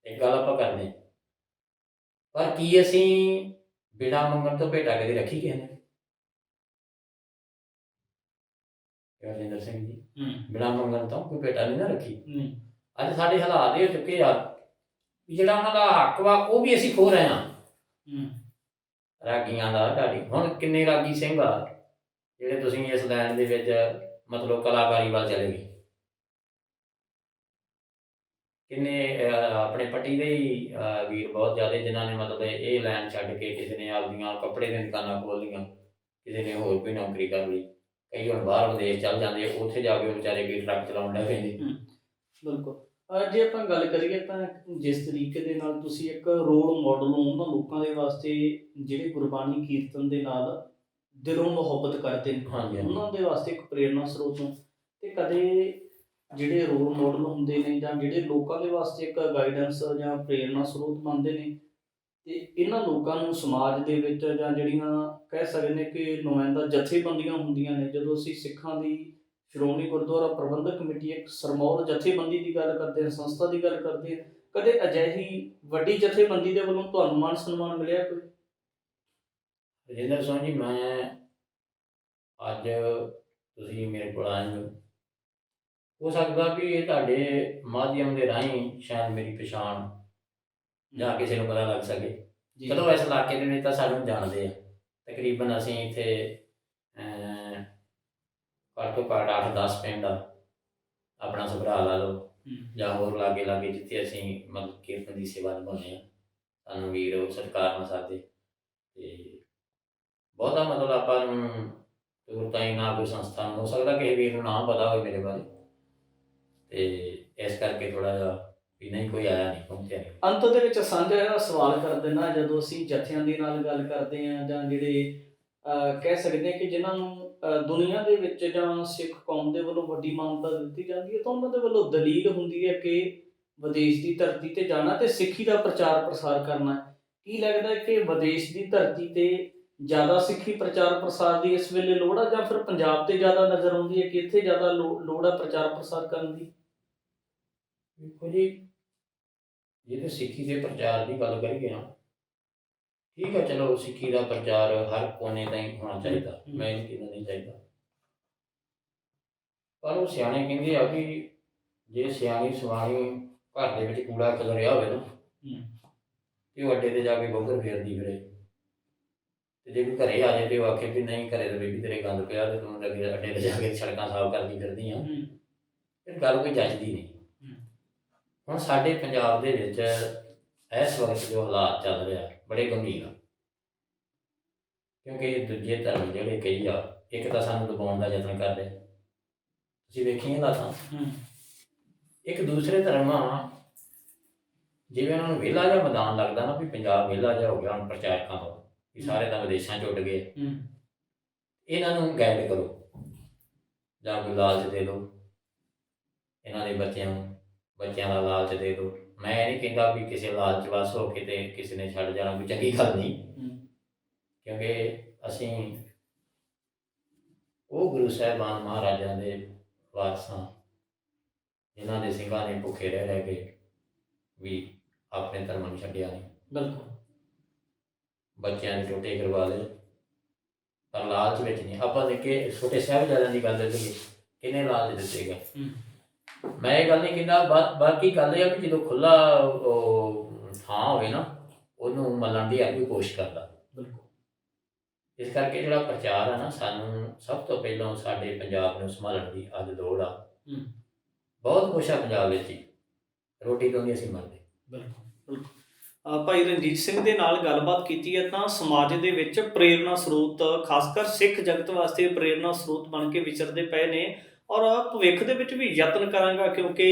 ਇੱਕ ਗੱਲ ਆਪਾਂ ਕਰਦੇ ਪਰ ਕੀ ਅਸੀਂ ਬਿਨਾਂ ਮੰਗਣ ਤੋਂ ਭੇਟਾ ਕਦੇ ਰੱਖੀ ਕਿਸੇ ਨੇ? ਗੁਰਜਿੰਦਰ ਸਿੰਘ ਜੀ। ਬਿਨਾਂ ਮੰਗਣ ਤੋਂ ਕੋਈ ਭੇਟਾ ਨਹੀਂ ਨਾ ਰੱਖੀ। ਨਹੀਂ। ਅੱਜ ਸਾਡੇ ਹਾਲਾਤ ਇਹ ਹੋ ਚੁੱਕੇ ਆ ਵੀ ਜਿਹੜਾ ਉਹਨਾਂ ਦਾ ਹੱਕ ਵਾ ਉਹ ਵੀ ਅਸੀਂ ਖੋ ਰਹੇ ਹਾਂ। ਹੂੰ। ਰਾਗੀਆਂ ਦਾ ਢਾਡੀ। ਹੁਣ ਕਿੰਨੇ ਰਾਗੀ ਸਿੰਘ ਆ ਜਿਹੜੇ ਤੁਸੀਂ ਇਸ ਲਾਈਨ ਦੇ ਵਿੱਚ ਮਤਲਬ ਕਲਾਕਾਰੀ ਵੱਲ ਚਲੇ ਗਏ। ਕਿੰਨੇ ਆਪਣੇ ਪੱਟੀ ਦੇ ਹੀ ਵੀਰ ਬਹੁਤ ਜ਼ਿਆਦਾ ਜਿਨ੍ਹਾਂ ਨੇ ਮਤਲਬ ਇਹ ਲਾਈਨ ਛੱਡ ਕੇ ਕਿਸੇ ਨੇ ਆਪਦੀਆਂ ਕੱਪੜੇ ਦੀਆਂ ਦੁਕਾਨਾਂ ਖੋਲ੍ਹ ਲਈਆਂ ਕਿਸੇ ਨੇ ਹੋਰ ਕੋਈ ਨੌਕਰੀ ਕਰ ਲਈ। ਕਈ ਹੁਣ ਬਾਹਰ ਵਿਦੇਸ਼ ਚੱਲ ਜਾਂਦੇ ਆ, ਉੱਥੇ ਜਾ ਕੇ ਉਹ ਵਿਚਾਰੇ ਵੀ ਟਰੱਕ ਚਲਾਉਣ ਲੱਗ ਪੈਂਦੇ। ਬਿਲਕੁਲ। ਅਹ ਜੇ ਆਪਾਂ ਗੱਲ ਕਰੀਏ ਤਾਂ ਜਿਸ ਤਰੀਕੇ ਦੇ ਨਾਲ ਤੁਸੀਂ ਇੱਕ ਰੋਲ ਮਾਡਲ ਹੋ ਉਹਨਾਂ ਲੋਕਾਂ ਦੇ ਵਾਸਤੇ ਜਿਹੜੇ ਗੁਰਬਾਣੀ ਕੀਰਤਨ ਦੇ ਨਾਲ ਦਿਲੋਂ ਮੁਹੱਬਤ ਕਰਦੇ ਨੇ ਹਾਂਜੀ ਹਾਂਜੀ। ਉਹਨਾਂ ਦੇ ਵਾਸਤੇ ਇੱਕ ਪ੍ਰੇਰਨਾ ਸਰੋਤ ਹੋ। ਤੇ ਕਦੇ ਜਿਹੜੇ ਰੋਲ ਮਾਡਲ ਹੁੰਦੇ ਨੇ ਜਾਂ ਜਿਹੜੇ ਲੋਕਾਂ ਦੇ ਵਾਸਤੇ ਇੱਕ ਗਾਈਡੈਂਸ ਜਾਂ ਪ੍ਰੇਰਨਾ ਸਰੋਤ ਬਣਦੇ ਨੇ ਤੇ ਇਹਨਾਂ ਲੋਕਾਂ ਨੂੰ ਸਮਾਜ ਦੇ ਵਿੱਚ ਜਾਂ ਜਿਹੜੀਆਂ ਕਹਿ ਸਕਦੇ ਨੇ ਕਿ ਨੁਮਾਇੰਦਾ ਜਥੇਬੰਦੀਆਂ ਹੁੰਦੀਆਂ ਨੇ, ਜਦੋਂ ਅਸੀਂ ਸਿੱਖਾਂ ਦੀ ਸ਼੍ਰੋਮਣੀ ਗੁਰਦੁਆਰਾ ਪ੍ਰਬੰਧਕ ਕਮੇਟੀ ਇੱਕ ਸਰਮੌਰ ਜਥੇਬੰਦੀ ਦੀ ਗੱਲ ਕਰਦੇ ਹਾਂ, ਸੰਸਥਾ ਦੀ ਗੱਲ ਕਰਦੇ ਹਾਂ, ਕਦੇ ਅਜਿਹੀ ਵੱਡੀ ਜਥੇਬੰਦੀ ਦੇ ਵੱਲੋਂ ਤੁਹਾਨੂੰ ਮਾਨ ਸਨਮਾਨ ਮਿਲਿਆ ਕੋਈ? ਰਜਿੰਦਰ ਸਿੰਘ ਜੀ, ਮੈਂ ਅੱਜ ਤੁਸੀਂ ਮੇਰੇ ਕੋਲ ਆਏ ਹੋ। ਹੋ ਸਕਦਾ ਵੀ ਇਹ ਤੁਹਾਡੇ ਮਾਧਿਅਮ ਦੇ ਰਾਹੀਂ ਸ਼ਾਇਦ ਮੇਰੀ ਪਛਾਣ ਜਾਂ ਕਿਸੇ ਨੂੰ ਪਤਾ ਲੱਗ ਸਕੇ। ਜੀ। ਚਲੋ ਇਸ ਇਲਾਕੇ ਦੇ ਵਿੱਚ ਤਾਂ ਸਾਨੂੰ ਜਾਣਦੇ ਆ ਤਕਰੀਬਨ ਅਸੀਂ ਇੱਥੇ ਘੱਟ ਤੋਂ ਘੱਟ 8-10 ਪਿੰਡ ਆ। ਆਪਣਾ ਸਭਰਾ ਲਾ ਲਓ। ਜਾਂ ਹੋਰ ਲਾਗੇ ਲਾਗੇ ਜਿੱਥੇ ਅਸੀਂ ਮਤਲਬ ਕੀਰਤਨ ਦੀ ਸੇਵਾ ਨਿਭਾਉਂਦੇ ਆ। ਸਾਨੂੰ ਵੀਰ ਉਹ ਸਰਕਾਰ ਨਾਲ ਸਾਦੇ। ਤੇ ਬਹੁਤਾ ਮਤਲਬ ਆਪਾਂ ਨੂੰ ਦੂਰ ਤਾਈਂ ਨਾ ਕੋਈ ਸੰਸਥਾ ਨੂੰ ਹੋ ਸਕਦਾ ਕਿਸੇ ਵੀਰ ਨੂੰ ਨਾਮ ਪਤਾ ਹੋਵੇ ਮੇਰੇ ਬਾਰੇ। ਤੇ ਇਸ ਕਰਕੇ ਥੋੜਾ ਜਿਹਾ ਵੀ ਨਹੀਂ ਕੋਈ ਆਇਆ ਨਹੀਂ ਪਹੁੰਚਿਆ ਨਹੀਂ ਅੰਤ ਦੇ ਵਿੱਚ ਸਾਂਝਾ ਜਿਹੜਾ ਸਵਾਲ ਕਰ ਦੇਣਾ ਜਦੋਂ ਅਸੀਂ ਜਥਿਆਂ ਦੇ ਨਾਲ ਗੱਲ ਕਰਦੇ ਹਾਂ ਜਾਂ ਜਿਹੜੇ ਕਹਿ ਸਕਦੇ ਹਾਂ ਕਿ ਜਿਨ੍ਹਾਂ ਨੂੰ ਦੁਨੀਆ ਦੇ ਵਿੱਚ ਜਾਂ ਸਿੱਖ ਕੌਮ ਦੇ ਵੱਲੋਂ ਵੱਡੀ ਮਾਨਤਾ ਦਿੱਤੀ ਜਾਂਦੀ ਹੈ ਤਾਂ ਉਹਨਾਂ ਦੇ ਵੱਲੋਂ ਦਲੀਲ ਹੁੰਦੀ ਹੈ ਕਿ ਵਿਦੇਸ਼ ਦੀ ਧਰਤੀ ਤੇ ਜਾਣਾ ਤੇ ਸਿੱਖੀ ਦਾ ਪ੍ਰਚਾਰ ਪ੍ਰਸਾਰ ਕਰਨਾ ਹੈ। ਕੀ ਲੱਗਦਾ ਹੈ ਕਿ ਵਿਦੇਸ਼ ਦੀ ਧਰਤੀ ਤੇ ਜ਼ਿਆਦਾ ਸਿੱਖੀ ਪ੍ਰਚਾਰ ਪ੍ਰਸਾਰ ਦੀ ਇਸ ਵੇਲੇ ਲੋੜ ਆ ਜਾਂ ਫਿਰ ਪੰਜਾਬ ਤੇ ਜ਼ਿਆਦਾ ਨਜ਼ਰ ਆਉਂਦੀ ਹੈ ਕਿ ਇੱਥੇ ਜ਼ਿਆਦਾ ਲੋ- ਲੋੜ ਆ ਪ੍ਰਚਾਰ ਪ੍ਰਸਾਰ ਕਰਨ ਦੀ ਦੇਖੋ ਜੀ ਜੇ ਤੇ ਸਿੱਖੀ ਦੇ ਪ੍ਰਚਾਰ ਦੀ ਗੱਲ ਕਰੀਏ ਨਾ। ਠੀਕ ਹੈ ਚਲੋ ਸਿੱਖੀ ਦਾ ਪ੍ਰਚਾਰ ਹਰ ਕੋਨੇ ਤਾਈਂ ਹੋਣਾ ਚਾਹੀਦਾ। ਮੈਂ ਇਹ ਕਹਿੰਦਾ ਨਹੀਂ ਚਾਹੀਦਾ। ਪਰ ਉਹ ਸਿਆਣੇ ਕਹਿੰਦੇ ਆ ਵੀ ਜੇ ਸਿਆਣੀ ਸਵਾਣੀ ਘਰ ਦੇ ਵਿੱਚ ਕੂੜਾ ਖਿਲਰਿਆ ਹੋਵੇ ਨਾ ਤੇ ਉਹ ਅੱਡੇ ਤੇ ਜਾ ਕੇ ਬੋਗਰ ਫੇਰਦੀ ਫਿਰੇ। ਤੇ ਜੇ ਕੋਈ ਘਰੇ ਆ ਜਾਏ ਤੇ ਉਹ ਆਖੇ ਵੀ ਨਹੀਂ ਘਰੇ ਤੇ ਬੇਬੀ ਤੇਰੇ ਗੰਦ ਪਿਆ ਤੇ ਤੂੰ ਲੱਗੇ ਅੱਡੇ ਤੇ ਜਾ ਕੇ ਸੜਕਾਂ ਸਾਫ਼ ਕਰਦੀ ਫਿਰਦੀ ਆ। ਫਿਰ ਗੱਲ ਕੋਈ ਜੱਜਦੀ ਨਹੀਂ। ਹੁਣ ਸਾਡੇ ਪੰਜਾਬ ਦੇ ਵਿੱਚ ਇਸ ਵਕਤ ਜੋ ਹਾਲਾਤ ਚੱਲ ਰਿਹਾ ਬੜੇ ਗੰਭੀਰ ਆ। ਕਿਉਂਕਿ ਦੂਜੇ ਧਰਮ ਜਿਹੜੇ ਕਈ ਆ ਇੱਕ ਤਾਂ ਸਾਨੂੰ ਦਬਾਉਣ ਦਾ ਯਤਨ ਕਰਦੇ ਤੁਸੀਂ ਵੇਖੀਏ ਨਾ ਤਾਂ ਇੱਕ ਦੂਸਰੇ ਧਰਮ ਜਿਵੇਂ ਉਹਨਾਂ ਨੂੰ ਵਿਹਲਾ ਜਿਹਾ ਮੈਦਾਨ ਲੱਗਦਾ ਨਾ ਵੀ ਪੰਜਾਬ ਵਿਹਲਾ ਜਿਹਾ ਹੋ ਗਿਆ ਹੁਣ ਪ੍ਰਚਾਰਕਾਂ ਤੋਂ ਵੀ ਸਾਰੇ ਤਾਂ ਵਿਦੇਸ਼ਾਂ ਚ ਉੱਡ ਗਏ। ਇਹਨਾਂ ਨੂੰ ਗਾਈਡ ਕਰੋ। ਜਾਂ ਲਾਲਚ ਦੇ ਦਿਓ। ਇਹਨਾਂ ਦੇ ਬੱਚਿਆਂ ਨੂੰ ਬੱਚਿਆਂ ਦਾ ਲਾਲਚ ਦੇ ਦਿਓ। ਮੈਂ ਇਹ ਨਹੀਂ ਕਹਿੰਦਾ ਵੀ ਕਿਸੇ ਲਾਲਚ ਵਸ ਹੋ ਕੇ ਤੇ ਕਿਸੇ ਨੇ ਛੱਡ ਜਾਣਾ ਕੋਈ ਚੰਗੀ ਗੱਲ ਨਹੀਂ। ਕਿਉਂਕਿ ਅਸੀਂ ਉਹ ਗੁਰੂ ਸਾਹਿਬਾਨ ਮਹਾਰਾਜਾਂ ਦੇ ਵਾਰਸਾਂ ਜਿਨ੍ਹਾਂ ਦੇ ਸਿੰਘਾਂ ਨੇ ਭੁੱਖੇ ਰਹਿ ਰਹਿ ਕੇ ਵੀ ਆਪਣੇ ਧਰਮ ਨੂੰ ਛੱਡਿਆ ਨਹੀਂ। ਬਿਲਕੁਲ। ਬੱਚਿਆਂ ਦੇ ਟੋਟੇ ਕਰਵਾ ਲਏ। ਪਰ ਲਾਲਚ ਵਿੱਚ ਨਹੀਂ। ਆਪਾਂ ਦੇਖੇ ਛੋਟੇ ਸਾਹਿਬਜ਼ਾਦਿਆਂ ਦੀ ਗੱਲ ਕਰੀਏ ਕਿੰਨੇ ਲਾਲਚ ਦਿੱਤੇ ਗਏ। ਮੈਂ ਇਹ ਗੱਲ ਨਹੀਂ ਕਹਿੰਦਾ ਬਾਕੀ ਗੱਲ ਇਹ ਆ ਵੀ ਜਦੋਂ ਖੁੱਲਾ ਥਾਂ ਹੋਵੇ ਨਾ ਉਹਨੂੰ ਮੱਲਣ ਦੀ ਕੋਈ ਕੋਸ਼ਿਸ਼ ਕਰਦਾ। ਬਿਲਕੁਲ। ਇਸ ਕਰਕੇ ਜਿਹੜਾ ਪ੍ਰਚਾਰ ਆ ਨਾ ਸਾਨੂੰ ਸਭ ਤੋਂ ਪਹਿਲਾਂ ਸਾਡੇ ਪੰਜਾਬ ਨੂੰ ਸੰਭਾਲਣ ਦੀ ਅੱਜ ਲੋੜ ਆ। ਬਹੁਤ ਕੁਛ ਆ ਪੰਜਾਬ ਵਿੱਚ ਹੀ ਰੋਟੀ ਤੋਂ ਨਹੀਂ ਅਸੀਂ ਮਰਦੇ ਅ, ਭਾਈ ਰਣਜੀਤ ਸਿੰਘ ਦੇ ਨਾਲ ਗੱਲਬਾਤ ਕੀਤੀ ਹੈ ਤਾਂ ਸਮਾਜ ਦੇ ਵਿੱਚ ਪ੍ਰੇਰਣਾ ਸਰੋਤ ਖਾਸ ਕਰ ਸਿੱਖ ਜਗਤ ਵਾਸਤੇ ਪ੍ਰੇਰਣਾ ਸਰੋਤ ਬਣ ਕੇ ਵਿਚਰਦੇ ਪਏ ਨੇ। ਔਰ ਭਵਿੱਖ ਦੇ ਵਿੱਚ ਵੀ ਯਤਨ ਕਰਾਂਗਾ ਕਿਉਂਕਿ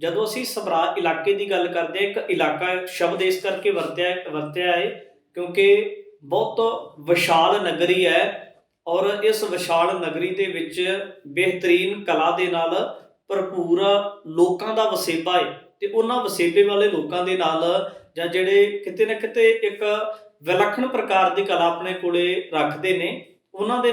ਜਦੋਂ ਅਸੀਂ ਸਭਰਾ ਇਲਾਕੇ ਦੀ ਗੱਲ ਕਰਦੇ ਹਾਂ, ਇੱਕ ਇਲਾਕਾ ਸ਼ਬਦ ਇਸ ਕਰਕੇ ਵਰਤਿਆ ਵਰਤਿਆ ਹੈ ਕਿਉਂਕਿ ਬਹੁਤ ਵਿਸ਼ਾਲ ਨਗਰੀ ਹੈ ਔਰ ਇਸ ਵਿਸ਼ਾਲ ਨਗਰੀ ਦੇ ਵਿੱਚ ਬਿਹਤਰੀਨ ਕਲਾ ਦੇ ਨਾਲ ਭਰਪੂਰ ਲੋਕਾਂ ਦਾ ਵਸੇਬਾ ਹੈ ਤੇ ਉਹਨਾਂ ਵਸੇਬੇ ਵਾਲੇ ਲੋਕਾਂ ਦੇ ਨਾਲ ਜਾਂ ਜਿਹੜੇ ਕਿਤੇ ਨਾ ਕਿਤੇ ਇੱਕ ਵਿਲੱਖਣ ਪ੍ਰਕਾਰ ਦੀ ਕਲਾ ਆਪਣੇ ਕੋਲੇ ਰੱਖਦੇ ਨੇ, ਉਹਨਾਂ ਦੇ